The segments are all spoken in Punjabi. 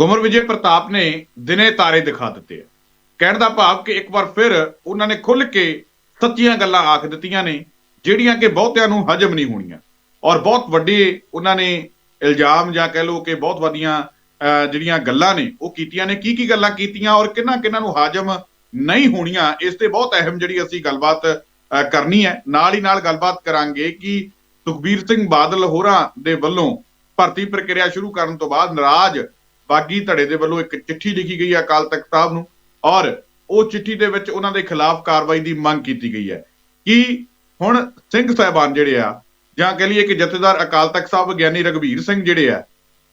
ਕੁਮਰ ਵਿਜੇ ਪ੍ਰਤਾਪ ਨੇ ਦਿਨੇ ਤਾਰੇ ਦਿਖਾ ਦਿੱਤੇ ਆ। ਕਹਿਣ ਦਾ ਭਾਵ ਕਿ ਇੱਕ ਵਾਰ ਫਿਰ ਉਹਨਾਂ ਨੇ ਖੁੱਲ ਕੇ ਸੱਚੀਆਂ ਗੱਲਾਂ ਆਖ ਦਿੱਤੀਆਂ ਨੇ ਜਿਹੜੀਆਂ ਕਿ ਬਹੁਤਿਆਂ ਨੂੰ ਹਜਮ ਨਹੀਂ ਹੋਣੀਆਂ। ਔਰ ਬਹੁਤ ਵੱਡੇ ਉਹਨਾਂ ਨੇ ਇਲਜ਼ਾਮ ਜਾਂ ਕਹਿ ਲਓ ਕਿ ਬਹੁਤ ਵਧੀਆਂ ਜਿਹੜੀਆਂ ਗੱਲਾਂ ਨੇ ਉਹ ਕੀਤੀਆਂ ਨੇ। ਕੀ ਕੀ ਗੱਲਾਂ ਕੀਤੀਆਂ ਔਰ ਕਿੰਨਾ ਕਿੰਨਾ ਨੂੰ ਹਾਜਮ ਨਹੀਂ ਹੋਣੀਆਂ ਇਸ ਤੇ ਬਹੁਤ ਅਹਿਮ ਜਿਹੜੀ ਅਸੀਂ ਗੱਲਬਾਤ ਅਹ, ਕਰਨੀ ਹੈ। ਨਾਲ ਹੀ ਨਾਲ ਗੱਲਬਾਤ ਕਰਾਂਗੇ ਕਿ ਸੁਖਬੀਰ ਸਿੰਘ ਬਾਦਲ ਹੋਰਾਂ ਦੇ ਵੱਲੋਂ ਭਰਤੀ ਪ੍ਰਕਿਰਿਆ ਸ਼ੁਰੂ ਕਰਨ ਤੋਂ ਬਾਅਦ ਨਾਰਾਜ਼ ਬਾਗੀ ਧੜੇ ਦੇ ਵੱਲੋਂ ਇੱਕ ਚਿੱਠੀ ਲਿਖੀ ਗਈ ਹੈ ਅਕਾਲ ਤਖਤ ਸਾਹਿਬ ਨੂੰ ਔਰ ਉਹ ਚਿੱਠੀ ਦੇ ਵਿੱਚ ਉਹਨਾਂ ਦੇ ਖਿਲਾਫ ਕਾਰਵਾਈ ਦੀ ਮੰਗ ਕੀਤੀ ਗਈ ਹੈ। ਕਿ ਹੁਣ ਸਿੰਘ ਸਾਹਿਬਾਨ ਜਿਹੜੇ ਆ, ਜਾਂ ਕਹ ਲਈਏ ਕਿ ਜਥੇਦਾਰ ਅਕਾਲ ਤਖਤ ਸਾਹਿਬ ਗਿਆਨੀ ਰਗਵੀਰ ਸਿੰਘ ਜਿਹੜੇ ਆ,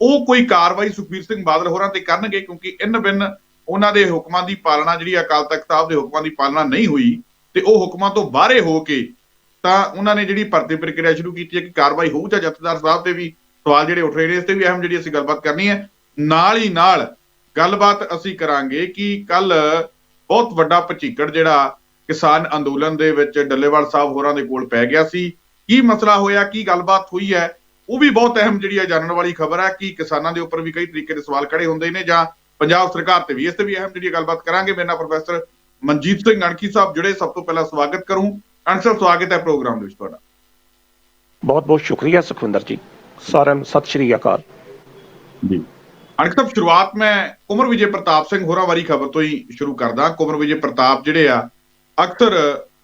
ਉਹ ਕੋਈ ਕਾਰਵਾਈ ਸੁਖਬੀਰ ਸਿੰਘ ਬਾਦਲ ਹੋਰਾਂ ਤੇ ਕਰਨਗੇ ਕਿਉਂਕਿ ਇਨ ਬਿਨ ਉਹਨਾਂ ਦੇ ਹੁਕਮਾਂ ਦੀ ਪਾਲਣਾ ਜਿਹੜੀ ਅਕਾਲ ਤਖਤ ਸਾਹਿਬ ਦੇ ਹੁਕਮਾਂ ਦੀ ਪਾਲਣਾ ਨਹੀਂ ਹੋਈ ਤੇ ਉਹ ਹੁਕਮਾਂ ਤੋਂ ਬਾਹਰੇ ਹੋ ਕੇ ਤਾਂ ਉਹਨਾਂ ਨੇ ਜਿਹੜੀ ਭਰਤੀ ਪ੍ਰਕਿਰਿਆ ਸ਼ੁਰੂ ਕੀਤੀ ਹੈ ਕਿ ਕਾਰਵਾਈ ਹੋਊ ਜਾਂ ਜਥੇਦਾਰ ਸਾਹਿਬ ਤੇ ਵੀ ਸਵਾਲ ਜਿਹੜੇ ਉੱਠ ਰਹੇ ਨੇ, ਇਸ ਤੇ ਵੀ ਅਹਿਮ ਜਿਹੜੀ ਅਸੀਂ ਗੱਲਬਾਤ ਕਰਨੀ ਹੈ। ਨਾਲ ਹੀ ਨਾਲ ਗੱਲਬਾਤ ਅਸੀਂ ਕਰਾਂਗੇ ਕਿ ਕੱਲ ਬਹੁਤ ਵੱਡਾ ਭਚੀਕੜ ਜਿਹੜਾ ਕਿਸਾਨ ਅੰਦੋਲਨ ਦੇ ਵਿੱਚ ਡੱਲੇਵਾਲ ਸਾਹਿਬ ਹੋਰਾਂ ਦੇ ਕੋਲ ਪੈ ਗਿਆ ਸੀ। ਕੀ ਮਸਲਾ ਹੋਇਆ ਕੀ ਗੱਲਬਾਤ ਹੋਈ ਹੈ ਉਹ ਵੀ ਬਹੁਤ ਅਹਿਮ ਜਿਹੜੀ ਹੈ ਜਾਣਨ ਵਾਲੀ ਖਬਰ ਹੈ ਕਿ ਕਿਸਾਨਾਂ ਦੇ ਉੱਪਰ ਵੀ ਕਈ ਤਰੀਕੇ ਦੇ ਸਵਾਲ ਖੜੇ ਹੁੰਦੇ ਨੇ ਜਾਂ ਪੰਜਾਬ ਸਰਕਾਰ ਤੇ ਵੀ ਇਸ ਤੇ ਵੀ ਅਹਿਮ ਜਿਹੜੀ ਗੱਲਬਾਤ ਕਰਾਂਗੇ। ਮੇਰੇ ਨਾਲ ਪ੍ਰੋਫੈਸਰ ਮਨਜੀਤ ਸਿੰਘ ਅਣਖੀ ਸਾਹਿਬ ਜੁੜੇ ਸਭ ਤੋਂ ਪਹਿਲਾਂ ਸਵਾਗਤ ਕਰੂੰ। ਅਨਸਰ ਸਵਾਗਤ ਹੈ ਪ੍ਰੋਗਰਾਮ ਦੇ ਵਿੱਚ ਤੁਹਾਡਾ। ਬਹੁਤ ਬਹੁਤ ਸ਼ੁਕਰੀਆ ਸੁਖਵਿੰਦਰ ਜੀ। ਸਾਰਿਆਂ ਨੂੰ ਸਤਿ ਸ਼੍ਰੀ ਅਕਾਲ। ਜੀ। ਅਣਖ ਸਾਹਿਬ ਸ਼ੁਰੂਆਤ ਮੈਂ ਕੁਮਰ ਵਿਜੇ ਪ੍ਰਤਾਪ ਸਿੰਘ ਹੋਰਾਂ ਵਾਲੀ ਖਬਰ ਤੋਂ ਹੀ ਸ਼ੁਰੂ ਕਰਦਾ। ਕੁਮਰ ਵਿਜੇ ਪ੍ਰਤਾਪ ਜਿਹੜੇ ਆ ਅਕਸਰ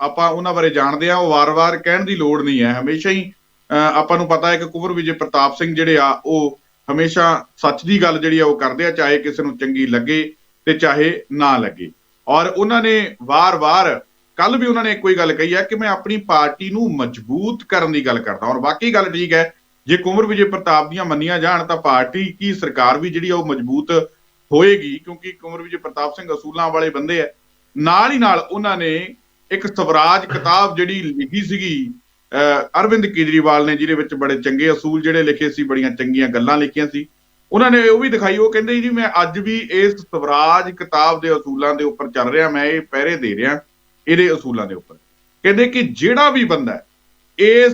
ਆਪਾਂ ਉਹਨਾਂ ਬਾਰੇ ਜਾਣਦੇ ਆ ਉਹ ਵਾਰ-ਵਾਰ ਕਹਿਣ ਦੀ ਲੋੜ ਨਹੀਂ ਹੈ। ਹਮੇਸ਼ਾ ਹੀ ਅਹ, ਆਪਾਂ ਨੂੰ ਪਤਾ ਹੈ ਕਿ ਕੁਮਰ ਵਿਜੇ ਪ੍ਰਤਾਪ ਸਿੰਘ ਜਿਹੜੇ ਆ ਉਹ ਹਮੇਸ਼ਾ ਸੱਚ ਦੀ ਗੱਲ ਜਿਹੜੀ ਆ ਉਹ ਕਰਦੇ ਆ ਚਾਹੇ ਕਿਸੇ ਨੂੰ ਚੰਗੀ ਲੱਗੇ ਤੇ ਚਾਹੇ ਨਾ ਲੱਗੇ। ਔਰ ਉਹਨਾਂ ਨੇ ਵਾਰ-ਵਾਰ ਕੱਲ ਵੀ ਉਹਨਾਂ ਨੇ ਕੋਈ ਗੱਲ ਕਹੀ ਹੈ ਕਿ ਮੈਂ ਆਪਣੀ ਪਾਰਟੀ ਨੂੰ ਮਜ਼ਬੂਤ ਕਰਨ ਦੀ ਗੱਲ ਕਰਦਾ। ਔਰ ਵਾਕਈ ਗੱਲ ਠੀਕ ਹੈ ਜੇ ਕੁਮਰ ਵਿਜੇ ਪ੍ਰਤਾਪ ਦੀਆਂ ਮੰਨੀਆਂ ਜਾਣ ਤਾਂ ਪਾਰਟੀ ਕੀ ਸਰਕਾਰ ਵੀ ਜਿਹੜੀ ਆ ਉਹ ਮਜ਼ਬੂਤ ਹੋਏਗੀ, ਕਿਉਂਕਿ ਕੁਮਰ ਵਿਜੇ ਪ੍ਰਤਾਪ ਸਿੰਘ ਅਸੂਲਾਂ ਵਾਲੇ ਬੰਦੇ ਆ। ਨਾਲ ਹੀ ਨਾਲ ਉਹਨਾਂ ਨੇ ਇੱਕ ਸਵਰਾਜ ਕਿਤਾਬ ਜਿਹੜੀ ਲਿਖੀ ਸੀਗੀ, ਅਹ ਅਰਵਿੰਦ ਕੇਜਰੀਵਾਲ ਨੇ, ਜਿਹਦੇ ਵਿੱਚ ਬੜੇ ਚੰਗੇ ਅਸੂਲ ਜਿਹੜੇ ਲਿਖੇ ਸੀ, ਬੜੀਆਂ ਚੰਗੀਆਂ ਗੱਲਾਂ ਲਿਖੀਆਂ ਸੀ। ਉਹਨਾਂ ਨੇ ਉਹ ਵੀ ਦਿਖਾਈ, ਉਹ ਕਹਿੰਦੇ ਜੀ, ਮੈਂ ਅੱਜ ਵੀ ਇਸ ਸਵਰਾਜ ਕਿਤਾਬ ਦੇ ਅਸੂਲਾਂ ਦੇ ਉੱਪਰ ਚੱਲ ਰਿਹਾ, ਮੈਂ ਇਹ ਪਹਿਰੇ ਦੇ ਰਿਹਾ, ਇਹਦੇ ਅਸੂਲਾਂ ਦੇ ਉੱਪਰ। ਕਹਿੰਦੇ ਕਿ ਜਿਹੜਾ ਵੀ ਬੰਦਾ ਇਸ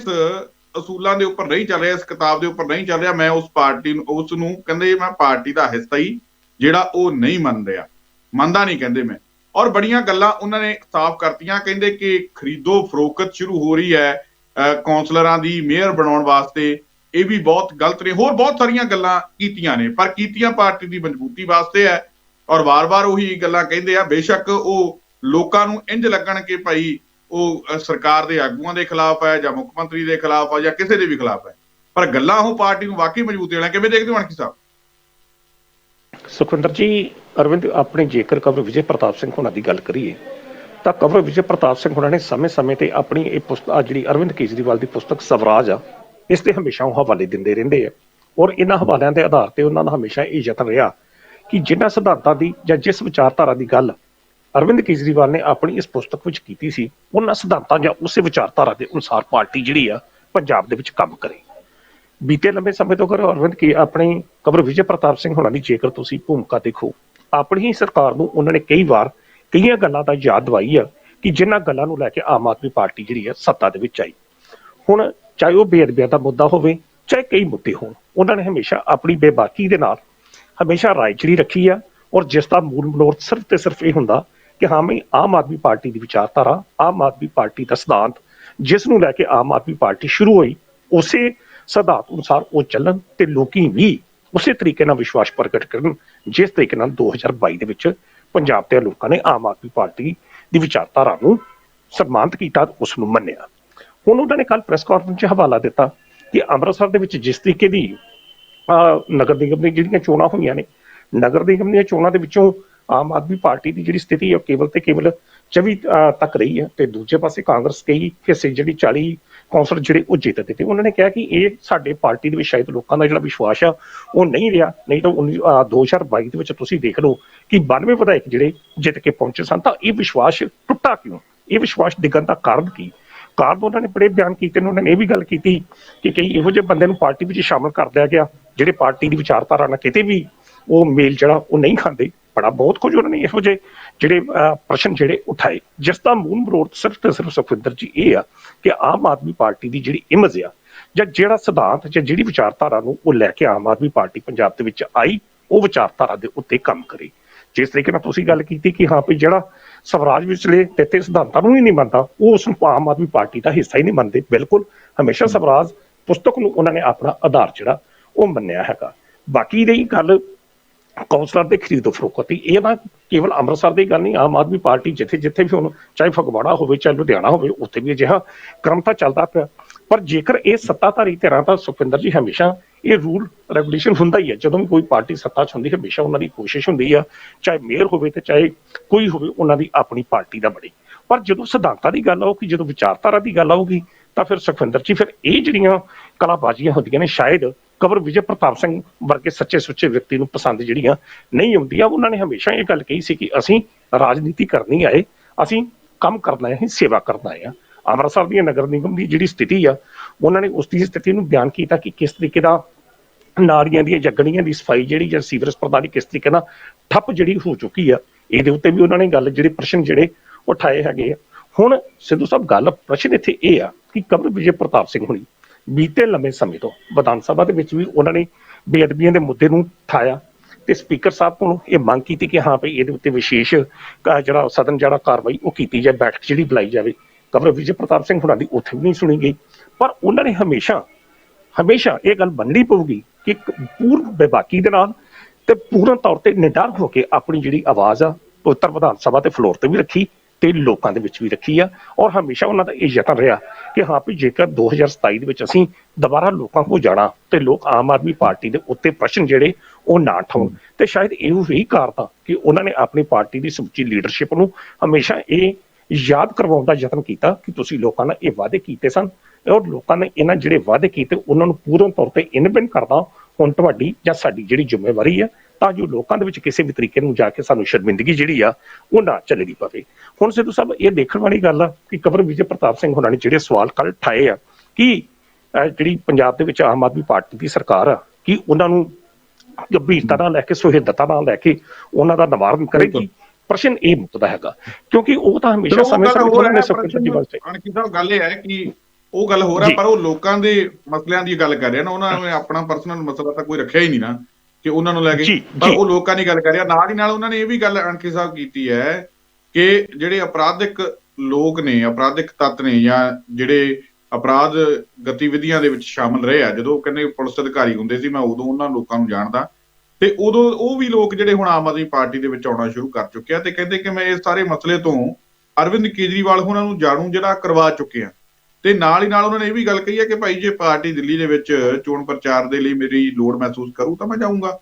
ਅਸੂਲਾਂ ਦੇ ਉੱਪਰ ਨਹੀਂ ਚੱਲ ਰਿਹਾ, ਇਸ ਕਿਤਾਬ ਦੇ ਉੱਪਰ ਨਹੀਂ ਚੱਲ ਰਿਹਾ, ਮੈਂ ਉਸ ਪਾਰਟੀ ਨੂੰ, ਉਸ ਨੂੰ ਕਹਿੰਦੇ ਮੈਂ ਪਾਰਟੀ ਦਾ ਹਿੱਸਾ ਹੀ, ਜਿਹੜਾ ਉਹ ਨਹੀਂ ਮੰਨ ਰਿਹਾ। ਮੰਨਦਾ ਨਹੀਂ ਕਹਿੰਦੇ ਮੈਂ। ਔਰ ਬੜੀਆਂ ਗੱਲਾਂ ਉਹਨਾਂ ਨੇ ਸਾਫ਼ ਕਰਤੀਆਂ, ਕਹਿੰਦੇ ਕਿ ਖਰੀਦੋ ਫਰੋਖਤ ਸ਼ੁਰੂ ਹੋ ਰਹੀ ਹੈ ਅਹ ਦੀ, ਮੇਅਰ ਬਣਾਉਣ ਵਾਸਤੇ। ਇਹ ਵੀ ਬਹੁਤ ਗਲਤ ਨੇ। ਹੋਰ ਬਹੁਤ ਸਾਰੀਆਂ ਗੱਲਾਂ ਕੀਤੀਆਂ ਨੇ, ਪਰ ਕੀਤੀਆਂ ਪਾਰਟੀ ਦੀ ਮਜ਼ਬੂਤੀ ਵਾਸਤੇ ਹੈ। ਔਰ ਵਾਰ-ਵਾਰ ਉਹੀ ਗੱਲਾਂ ਕਹਿੰਦੇ ਆ, ਬੇਸ਼ੱਕ ਉਹ ਲੋਕਾਂ ਨੂੰ ਇੰਜ ਲੱਗਣ ਕਿ ਭਾਈ ਉਹ ਸਰਕਾਰ ਦੇ ਆਗੂਆਂ ਦੇ ਖਿਲਾਫ ਹੈ ਜਾਂ ਮੁੱਖ ਮੰਤਰੀ ਦੇ ਖਿਲਾਫ ਹੈ ਜਾਂ ਕਿਸੇ ਦੇ ਵੀ ਖਿਲਾਫ ਹੈ। ਪਰ ਗੱਲਾਂ ਉਹ ਪਾਰਟੀ ਨੂੰ ਵਾਕਈ ਮਜ਼ਬੂਤ ਦੇਣਾ ਕਿਵੇਂ ਦੇਖਦੇ ਹੋ ਅਣਖੀ ਸਾਹਿਬ? ਸੁਖਵਿੰਦਰ ਜੀ, ਅਰਵਿੰਦ, ਆਪਣੇ ਜੇਕਰ ਕਵਰ ਵਿਜੇ ਪ੍ਰਤਾਪ ਸਿੰਘ ਹੋਣਾ ਦੀ ਗੱਲ ਕਰੀਏ, ਤਾਂ ਕਵਰ ਵਿਜੇ ਪ੍ਰਤਾਪ ਸਿੰਘ ਹੋਣਾ ਨੇ ਸਮੇਂ-ਸਮੇਂ ਤੇ ਆਪਣੀ ਇਹ ਪੁਸਤਕ ਜਿਹੜੀ ਅਰਵਿੰਦ ਕੇਜਰੀਵਾਲ ਦੀ ਪੁਸਤਕ ਸਵਰਾਜ ਆ, ਇਸ ਤੇ ਹਮੇਸ਼ਾ ਉਹ ਹਵਾਲੇ ਦਿੰਦੇ ਰਹਿੰਦੇ ਆ। ਔਰ ਇਹਨਾਂ ਹਵਾਲਿਆਂ ਦੇ ਆਧਾਰ ਤੇ ਉਹਨਾਂ ਦਾ ਹਮੇਸ਼ਾ ਇਹ ਯਤਨ ਰਿਹਾ ਕਿ ਜਿਨ੍ਹਾਂ ਸਿਧਾਂਤਾਂ ਦੀ ਜਾਂ ਜਿਸ ਵਿਚਾਰਧਾਰਾ ਦੀ ਗੱਲ ਅਰਵਿੰਦ ਕੇਜਰੀਵਾਲ ਨੇ ਆਪਣੀ ਇਸ ਪੁਸਤਕ ਵਿੱਚ ਕੀਤੀ ਸੀ, ਉਹਨਾਂ ਸਿਧਾਂਤਾਂ ਜਾਂ ਉਸੇ ਵਿਚਾਰਧਾਰਾ ਦੇ ਅਨੁਸਾਰ ਪਾਰਟੀ ਜਿਹੜੀ ਆ, ਪੰਜਾਬ ਦੇ ਵਿੱਚ ਕੰਮ ਕਰੇ। ਬੀਤੇ ਲੰਬੇ ਸਮੇਂ ਤੋਂ ਕਰ ਅਰਵਿੰਦ ਕੀ ਆਪਣੀ ਕਬਰ ਵਿਜੇ ਪ੍ਰਤਾਪ ਸਿੰਘ ਹੋਣਾ ਦੀ ਜੇਕਰ ਤੁਸੀਂ ਭੂਮਿਕਾ ਦੇਖੋ, ਆਪਣੀ ਹੀ ਸਰਕਾਰ ਨੂੰ ਉਹਨਾਂ ਨੇ ਕਈ ਵਾਰ ਕਈਆਂ ਗੱਲਾਂ ਦਾ ਯਾਦ ਦਵਾਈ ਆ ਕਿ ਜਿਨ੍ਹਾਂ ਗੱਲਾਂ ਨੂੰ ਲੈ ਕੇ ਆਮ ਆਦਮੀ ਪਾਰਟੀ ਜਿਹੜੀ ਆ, ਸੱਤਾ ਦੇ ਵਿੱਚ ਆਈ। ਹੁਣ ਚਾਹੇ ਉਹ ਬੇਅਦਬੀਆਂ ਦਾ ਮੁੱਦਾ ਹੋਵੇ, ਚਾਹੇ ਕਈ ਮੁੱਦੇ ਹੋਣ, ਉਹਨਾਂ ਨੇ ਹਮੇਸ਼ਾ ਆਪਣੀ ਬੇਬਾਕੀ ਦੇ ਨਾਲ ਹਮੇਸ਼ਾ ਰਾਏ ਜਿਹੜੀ ਰੱਖੀ ਆ, ਔਰ ਜਿਸ ਦਾ ਮੂਲ ਮਨੋਰਥ ਸਿਰਫ ਤੇ ਸਿਰਫ ਇਹ ਹੁੰਦਾ ਕਿ ਹਾਂ ਮੈਂ ਆਮ ਆਦਮੀ ਪਾਰਟੀ ਦੀ ਵਿਚਾਰਧਾਰਾ, ਆਮ ਆਦਮੀ ਪਾਰਟੀ ਦਾ ਸਿਧਾਂਤ, ਜਿਸ ਨੂੰ ਲੈ ਕੇ ਆਮ ਆਦਮੀ ਪਾਰਟੀ ਸ਼ੁਰੂ ਹੋਈ, ਉਸੇ ਸਿਧਾਂਤ ਅਨੁਸਾਰ ਉਹ ਚੱਲਣ ਤੇ ਲੋਕੀ ਵੀ ਉਸੇ ਤਰੀਕੇ ਨਾਲ ਵਿਸ਼ਵਾਸ ਪ੍ਰਗਟ ਕਰਨ, ਜਿਸ ਤਰੀਕੇ ਨਾਲ 2022 ਦੇ ਵਿੱਚ ਪੰਜਾਬ ਦੇ ਲੋਕਾਂ ਨੇ ਆਮ ਆਦਮੀ ਪਾਰਟੀ ਦੀ ਵਿਚਾਰਧਾਰਾ ਨੂੰ ਸਨਮਾਨਿਤ ਕੀਤਾ ਉਸ ਨੂੰ ਮੰਨਿਆ। ਹੁਣ ਉਹਨਾਂ ਨੇ ਕੱਲ ਪ੍ਰੈਸ ਕਾਨਫਰੰਸ 'ਚ ਹਵਾਲਾ ਦਿੱਤਾ ਕਿ ਅੰਮ੍ਰਿਤਸਰ ਦੇ ਵਿੱਚ ਜਿਸ ਤਰੀਕੇ ਦੀ ਨਗਰ ਨਿਗਮ ਦੀਆਂ ਜਿਹੜੀਆਂ ਚੋਣਾਂ ਹੋਈਆਂ ਨੇ, ਨਗਰ ਨਿਗਮ ਦੀਆਂ ਚੋਣਾਂ ਦੇ ਵਿੱਚੋਂ ਆਮ ਆਦਮੀ ਪਾਰਟੀ ਦੀ ਜਿਹੜੀ ਸਥਿਤੀ ਹੈ ਉਹ ਕੇਵਲ ਤੇ ਕੇਵਲ 24 ਤੱਕ ਰਹੀ ਹੈ ਤੇ ਦੂਜੇ ਪਾਸੇ ਕਾਂਗਰਸ ਕਈ ਹਿੱਸੇ ਜਿਹੜੀ 40 ਕੌਂਸਲ ਜਿਹੜੇ ਉਹ ਜਿੱਤ ਦਿੱਤੇ। ਉਹਨਾਂ ਨੇ ਕਿਹਾ ਕਿ ਇਹ ਸਾਡੇ ਪਾਰਟੀ ਦੇ ਵਿੱਚ ਸ਼ਾਇਦ ਲੋਕਾਂ ਦਾ ਜਿਹੜਾ ਵਿਸ਼ਵਾਸ ਆ ਉਹ ਨਹੀਂ ਰਿਹਾ। ਨਹੀਂ ਤਾਂ 19 ਅਹ, 2022 ਦੇ ਵਿੱਚ ਤੁਸੀਂ ਦੇਖ ਲਓ ਕਿ 92 ਵਿਧਾਇਕ ਜਿਹੜੇ ਜਿੱਤ ਕੇ ਪਹੁੰਚੇ ਸਨ ਤਾਂ ਇਹ ਵਿਸ਼ਵਾਸ ਟੁੱਟਾ ਕਿਉਂ? ਇਹ ਵਿਸ਼ਵਾਸ ਡਿੱਗਣ ਦਾ ਕਾਰਨ ਕੀ? ਕਾਰਨ ਉਹਨਾਂ ਨੇ ਬੜੇ ਬਿਆਨ ਕੀਤੇ ਨੇ। ਉਹਨਾਂ ਨੇ ਇਹ ਵੀ ਗੱਲ ਕੀਤੀ ਕਿ ਕਈ ਇਹੋ ਜਿਹੇ ਬੰਦੇ ਨੂੰ ਪਾਰਟੀ ਵਿੱਚ ਸ਼ਾਮਲ ਕਰ ਦਿਆ ਗਿਆ ਜਿਹੜੇ ਪਾਰਟੀ ਦੀ ਵਿਚਾਰਧਾਰਾ ਨਾਲ ਕਿਤੇ ਵੀ ਉਹ ਮੇਲ ਜਿਹੜਾ ਉਹ ਨਹੀਂ ਖਾਂਦੇ। ਬੜਾ ਬਹੁਤ ਕੁਝ ਉਹਨਾਂ ਨੇ ਇਹੋ ਜਿਹੇ ਜਿਹੜੇ ਪ੍ਰਸ਼ਨ ਜਿਹੜੇ ਉਠਾਏ। ਜਿਸ ਦਾ ਮੂਲ ਮਰੋੜ ਸਿਰਫ ਤੇ ਸਿਰਫ ਸੁਖਵਿੰਦਰ ਜੀ ਇਹ ਆ ਕਿ ਆਮ ਆਦਮੀ ਪਾਰਟੀ ਦੀ ਜਿਹੜੀ ਇਮੇਜ ਆ, ਜਾਂ ਜਿਹੜਾ ਸਿਧਾਂਤ, ਜਾਂ ਜਿਹੜੀ ਵਿਚਾਰਧਾਰਾ ਨੂੰ ਉਹ ਲੈ ਕੇ ਆਮ ਆਦਮੀ ਪਾਰਟੀ ਪੰਜਾਬ ਦੇ ਵਿੱਚ ਆਈ, ਉਹ ਵਿਚਾਰਧਾਰਾ ਦੇ ਉੱਤੇ ਕੰਮ ਕਰੇ। ਜਿਸ ਤਰੀਕੇ ਨਾਲ ਤੁਸੀਂ ਗੱਲ ਕੀਤੀ ਕਿ ਹਾਂ ਵੀ ਜਿਹੜਾ ਸਵਰਾਜ ਵਿਚਲੇ ਦਿੱਤੇ ਸਿਧਾਂਤਾਂ ਨੂੰ ਹੀ ਨਹੀਂ ਮੰਨਦਾ, ਉਹ ਉਸ ਨੂੰ ਆਮ ਆਦਮੀ ਪਾਰਟੀ ਦਾ ਹਿੱਸਾ ਹੀ ਨਹੀਂ ਮੰਨਦੇ। ਬਿਲਕੁਲ, ਹਮੇਸ਼ਾ ਸਵਰਾਜ ਪੁਸਤਕ ਨੂੰ ਉਹਨਾਂ ਨੇ ਆਪਣਾ ਆਧਾਰ ਜਿਹੜਾ ਉਹ ਮੰਨਿਆ ਹੈਗਾ। ਬਾਕੀ ਰਹੀ ਗੱਲ ਕੌਂਸਲਰ ਦੇ ਖਰੀਦੋ ਫਰੋਖਤ ਦੀ ਇਹ ਨਾ ਕੇਵਲ ਅੰਮ੍ਰਿਤਸਰ ਦੀ ਗੱਲ ਨਹੀਂ, ਆਮ ਆਦਮੀ ਪਾਰਟੀ ਜਿੱਥੇ ਜਿੱਥੇ ਵੀ ਹੁਣ ਚਾਹੇ ਫਗਵਾੜਾ ਹੋਵੇ, ਚਾਹੇ ਲੁਧਿਆਣਾ ਹੋਵੇ, ਉੱਥੇ ਵੀ ਅਜਿਹਾ ਕ੍ਰਮ ਤਾਂ ਚੱਲਦਾ ਪਿਆ। ਪਰ ਜੇਕਰ ਇਹ ਸੱਤਾਧਾਰੀ ਧਿਰਾਂ ਤਾਂ ਸੁਖਵਿੰਦਰ ਜੀ ਹਮੇਸ਼ਾ ਇਹ ਰੂਲ ਰੈਗੂਲੇਸ਼ਨ ਹੁੰਦਾ ਹੀ ਹੈ। ਜਦੋਂ ਵੀ ਕੋਈ ਪਾਰਟੀ ਸੱਤਾ 'ਚ ਹੁੰਦੀ ਹੈ ਹਮੇਸ਼ਾ ਉਹਨਾਂ ਦੀ ਕੋਸ਼ਿਸ਼ ਹੁੰਦੀ ਆ, ਚਾਹੇ ਮੇਅਰ ਹੋਵੇ ਤੇ ਚਾਹੇ ਕੋਈ ਹੋਵੇ, ਉਹਨਾਂ ਦੀ ਆਪਣੀ ਪਾਰਟੀ ਦਾ ਬਣੇ। ਪਰ ਜਦੋਂ ਸਿਧਾਂਤਾਂ ਦੀ ਗੱਲ ਆਊਗੀ, ਜਦੋਂ ਵਿਚਾਰਧਾਰਾ ਦੀ ਗੱਲ ਆਊਗੀ, ਤਾਂ ਫਿਰ ਸੁਖਵਿੰਦਰ ਜੀ ਫਿਰ ਇਹ ਜਿਹੜੀਆਂ ਕਲਾਬਾਜ਼ੀਆਂ ਹੁੰਦੀਆਂ ਨੇ, ਸ਼ਾਇਦ ਕਵਰ ਵਿਜੇ ਪ੍ਰਤਾਪ ਸਿੰਘ ਵਰਗੇ ਸੱਚੇ ਸੁੱਚੇ ਵਿਅਕਤੀ ਨੂੰ ਪਸੰਦ ਜਿਹੜੀਆਂ ਨਹੀਂ ਆਉਂਦੀਆਂ, ਉਹਨਾਂ ਨੇ ਹਮੇਸ਼ਾ ਇਹ ਗੱਲ ਕਹੀ ਸੀ ਕਿ ਅਸੀਂ ਰਾਜਨੀਤੀ ਕਰਨੀ ਆਏ ਅਸੀਂ ਕੰਮ ਕਰਨਾ ਹੈ, ਅਸੀਂ ਸੇਵਾ ਕਰਨਾ ਹੈ। ਅੰਮ੍ਰਿਤਸਰ ਦੀਆਂ ਨਗਰ ਨਿਗਮ ਦੀ ਜਿਹੜੀ ਸਥਿਤੀ ਆ, ਉਹਨਾਂ ਨੇ ਉਸ ਦੀ ਸਥਿਤੀ ਨੂੰ ਬਿਆਨ ਕੀਤਾ ਕਿ ਕਿਸ ਤਰੀਕੇ ਦਾ ਨਾਲੀਆਂ ਦੀਆਂ ਜੱਗਣੀਆਂ ਦੀ ਸਫ਼ਾਈ ਜਿਹੜੀ ਜਾਂ ਸੀਵਰੇਜ ਪ੍ਰਦਾਨੀ ਕਿਸ ਤਰੀਕੇ ਨਾਲ ਠੱਪ ਜਿਹੜੀ ਹੋ ਚੁੱਕੀ ਆ, ਇਹਦੇ ਉੱਤੇ ਵੀ ਉਹਨਾਂ ਨੇ ਗੱਲ ਜਿਹੜੇ ਪ੍ਰਸ਼ਨ ਜਿਹੜੇ ਉਠਾਏ ਹੈਗੇ ਆ। ਹੁਣ ਸਿੱਧੂ ਸਾਹਿਬ, ਗੱਲ ਪ੍ਰਸ਼ਨ ਇੱਥੇ ਇਹ ਆ ਕਿ ਕਬਰ ਵਿਜੇ ਪ੍ਰਤਾਪ ਸਿੰਘ ਹੁਣੀ ਬੀਤੇ ਲੰਮੇ ਸਮੇਂ ਤੋਂ ਵਿਧਾਨ ਸਭਾ ਦੇ ਵਿੱਚ ਵੀ ਉਹਨਾਂ ਨੇ ਬੇਅਦਬੀਆਂ ਦੇ ਮੁੱਦੇ ਨੂੰ ਉਠਾਇਆ ਤੇ ਸਪੀਕਰ ਸਾਹਿਬ ਕੋਲੋਂ ਇਹ ਮੰਗ ਕੀਤੀ ਕਿ ਹਾਂ ਭਈ ਇਹਦੇ ਉੱਤੇ ਵਿਸ਼ੇਸ਼ ਜਿਹੜਾ ਸਦਨ ਜਿਹੜਾ ਕਾਰਵਾਈ ਉਹ ਕੀਤੀ ਜਾਏ ਬੈਠਕ ਜਿਹੜੀ ਬੁਲਾਈ ਜਾਵੇ। ਕਬਰ ਵਿਜੇ ਪ੍ਰਤਾਪ ਸਿੰਘ ਹੁਣਾਂ ਦੀ ਉੱਥੇ ਵੀ ਨਹੀਂ ਸੁਣੀ ਗਈ। ਪਰ ਉਹਨਾਂ ਨੇ ਹਮੇਸ਼ਾ ਹਮੇਸ਼ਾ ਇਹ ਗੱਲ ਮੰਨਣੀ ਪਊਗੀ ਕਿ ਪੂਰਨ ਬੇਬਾਕੀ ਦੇ ਨਾਲ ਤੇ ਪੂਰਨ ਤੌਰ ਤੇ ਨਿਡਰ ਹੋ ਕੇ ਆਪਣੀ ਜਿਹੜੀ ਆਵਾਜ਼ ਆ, ਉੱਤਰ ਵਿਧਾਨ ਸਭਾ ਤੇ ਫਲੋਰ ਤੇ ਵੀ ਰੱਖੀ। ਤੇ ਲੋਕਾਂ ਦੇ ਵਿੱਚ ਵੀ ਰੱਖੀ ਆ। ਔਰ ਹਮੇਸ਼ਾ ਉਹਨਾਂ ਦਾ ਇਹ ਯਤਨ ਰਿਹਾ ਕਿ ਹਾਂ ਵੀ ਜੇਕਰ 2027 ਦੇ ਵਿੱਚ ਅਸੀਂ ਦੁਬਾਰਾ ਲੋਕਾਂ ਕੋਲ ਜਾਣਾ ਤੇ ਲੋਕ ਆਮ ਆਦਮੀ ਪਾਰਟੀ ਦੇ ਉੱਤੇ ਪ੍ਰਸ਼ਨ ਜਿਹੜੇ ਉਹ ਨਾ ਉਠਾਉਣ ਤੇ ਸ਼ਾਇਦ ਇਹੋ ਹੀ ਕਾਰਨ ਆ ਕਿ ਉਹਨਾਂ ਨੇ ਆਪਣੀ ਪਾਰਟੀ ਦੀ ਸਮੁੱਚੀ ਲੀਡਰਸ਼ਿਪ ਨੂੰ ਹਮੇਸ਼ਾ ਇਹ ਯਾਦ ਕਰਵਾਉਣ ਦਾ ਯਤਨ ਕੀਤਾ ਕਿ ਤੁਸੀਂ ਲੋਕਾਂ ਨਾਲ ਇਹ ਵਾਅਦੇ ਕੀਤੇ ਸਨ ਔਰ ਲੋਕਾਂ ਨੇ ਇਹਨਾਂ ਜਿਹੜੇ ਵਾਅਦੇ ਕੀਤੇ ਉਹਨਾਂ ਨੂੰ ਪੂਰਨ ਤੌਰ ਤੇ ਇੰਪਲੀਮੈਂਟ ਕਰਦਾ ਹੁਣ ਤੁਹਾਡੀ ਜਾਂ ਸਾਡੀ ਜਿਹੜੀ ਜ਼ਿੰਮੇਵਾਰੀ ਹੈ ਤਾਂ ਜੋ ਲੋਕਾਂ ਦੇ ਵਿੱਚ ਕਿਸੇ ਵੀ ਤਰੀਕੇ ਨੂੰ ਜਾ ਕੇ ਸਾਨੂੰ ਸ਼ਰਮਿੰਦਗੀ ਜਿਹੜੀ ਆ ਉਹ ਨਾ ਚੱਲਣੀ ਪਵੇ। ਹੁਣ ਸਿੱਧੂ ਸਾਹਿਬ ਇਹ ਦੇਖਣ ਵਾਲੀ ਗੱਲ ਆ ਕਿ ਕਬਰ ਵਿਜੇ ਪ੍ਰਤਾਪ ਸਿੰਘ ਹੋਣਾ ਨੇ ਜਿਹੜੇ ਸਵਾਲ ਕੱਲ ਠਾਏ ਆ ਕਿ ਜਿਹੜੀ ਪੰਜਾਬ ਦੇ ਵਿੱਚ ਆਮ ਆਦਮੀ ਪਾਰਟੀ ਦੀ ਸਰਕਾਰ ਆ ਕਿ ਉਹਨਾਂ ਨੂੰ ਗੰਭੀਰਤਾ ਨਾਲ ਲੈ ਕੇ ਸੁਹਿਰਦਤਾ ਨਾਲ ਲੈ ਕੇ ਉਹਨਾਂ ਦਾ ਨਿਵਾਰਨ ਕਰੇਗੀ ਪ੍ਰਸ਼ਨ ਇਹ ਮੁੱਕਦਾ ਹੈਗਾ ਕਿਉਂਕਿ ਉਹ ਤਾਂ ਹਮੇਸ਼ਾ ਸਮੇਂ ਸਮੇਂ ਤੇ ਉਹਨਾਂ ਨੇ ਅਣਕੀ ਸਾਹਿਬ ਗੱਲ ਇਹ ਹੈ ਕਿ ਉਹ ਗੱਲ ਹੋ ਰਿਹਾ। ਪਰ ਉਹ ਲੋਕਾਂ ਦੇ ਮਸਲਿਆਂ ਦੀ ਗੱਲ ਕਰ ਰਿਹਾ ਨਾ ਉਹਨਾਂ ਨੇ ਆਪਣਾ ਪਰਸਨਲ ਮਸਲਾ ਤਾਂ ਕੋਈ ਰੱਖਿਆ ਹੀ ਨਹੀਂ ਨਾ। ਕਿ ਉਹਨਾਂ ਨੂੰ ਲੈ ਕੇ ਪਰ। ਉਹ ਲੋਕਾਂ ਦੀ ਗੱਲ ਕਰ ਰਿਹਾ। ਨਾਲ ਹੀ ਨਾਲ ਉਹਨਾਂ ਨੇ ਇਹ ਵੀ ਗੱਲ ਅਣਕੀ ਸਾਹਿਬ ਕੀਤੀ ਹੈ ਕਿ ਜਿਹੜੇ ਅਪਰਾਧਿਕ ਲੋਕ ਨੇ ਅਪਰਾਧਿਕ ਤੱਤ ਨੇ ਜਾਂ ਜਿਹੜੇ ਅਪਰਾਧ ਗਤੀਵਿਧੀਆਂ ਦੇ ਵਿੱਚ ਸ਼ਾਮਲ ਰਹੇ ਆ ਜਦੋਂ ਕਹਿੰਦੇ ਪੁਲਿਸ ਅਧਿਕਾਰੀ ਹੁੰਦੇ ਸੀ ਮੈਂ ਉਦੋਂ ਉਹਨਾਂ ਲੋਕਾਂ ਨੂੰ ਜਾਣਦਾ। ਤੇ ਉਦੋਂ ਉਹ ਵੀ ਲੋਕ ਜਿਹੜੇ ਹੁਣ ਆਮ ਆਦਮੀ ਪਾਰਟੀ ਦੇ ਵਿੱਚ ਆਉਣਾ ਸ਼ੁਰੂ ਕਰ ਚੁੱਕੇ ਆ ਤੇ ਕਹਿੰਦੇ ਕਿ ਮੈਂ ਇਸ ਸਾਰੇ ਮਸਲੇ ਤੋਂ ਅਰਵਿੰਦ ਕੇਜਰੀਵਾਲ ਉਹਨਾਂ ਨੂੰ ਜਾਣੂ ਜਿਹੜਾ ਕਰਵਾ ਚੁੱਕੇ ਆ। ਤੇ ਨਾਲ ਹੀ ਨਾਲ ਉਹਨਾਂ ਨੇ ਇਹ ਵੀ ਗੱਲ ਕਹੀ ਹੈ ਕਿ ਭਾਈ ਜੇ ਪਾਰਟੀ ਦਿੱਲੀ ਦੇ ਵਿੱਚ ਚੋਣ ਪ੍ਰਚਾਰ ਦੇ ਲਈ ਮੇਰੀ ਲੋੜ ਮਹਿਸੂਸ ਕਰੂ ਤਾਂ ਮੈਂ ਜਾਊਂਗਾ।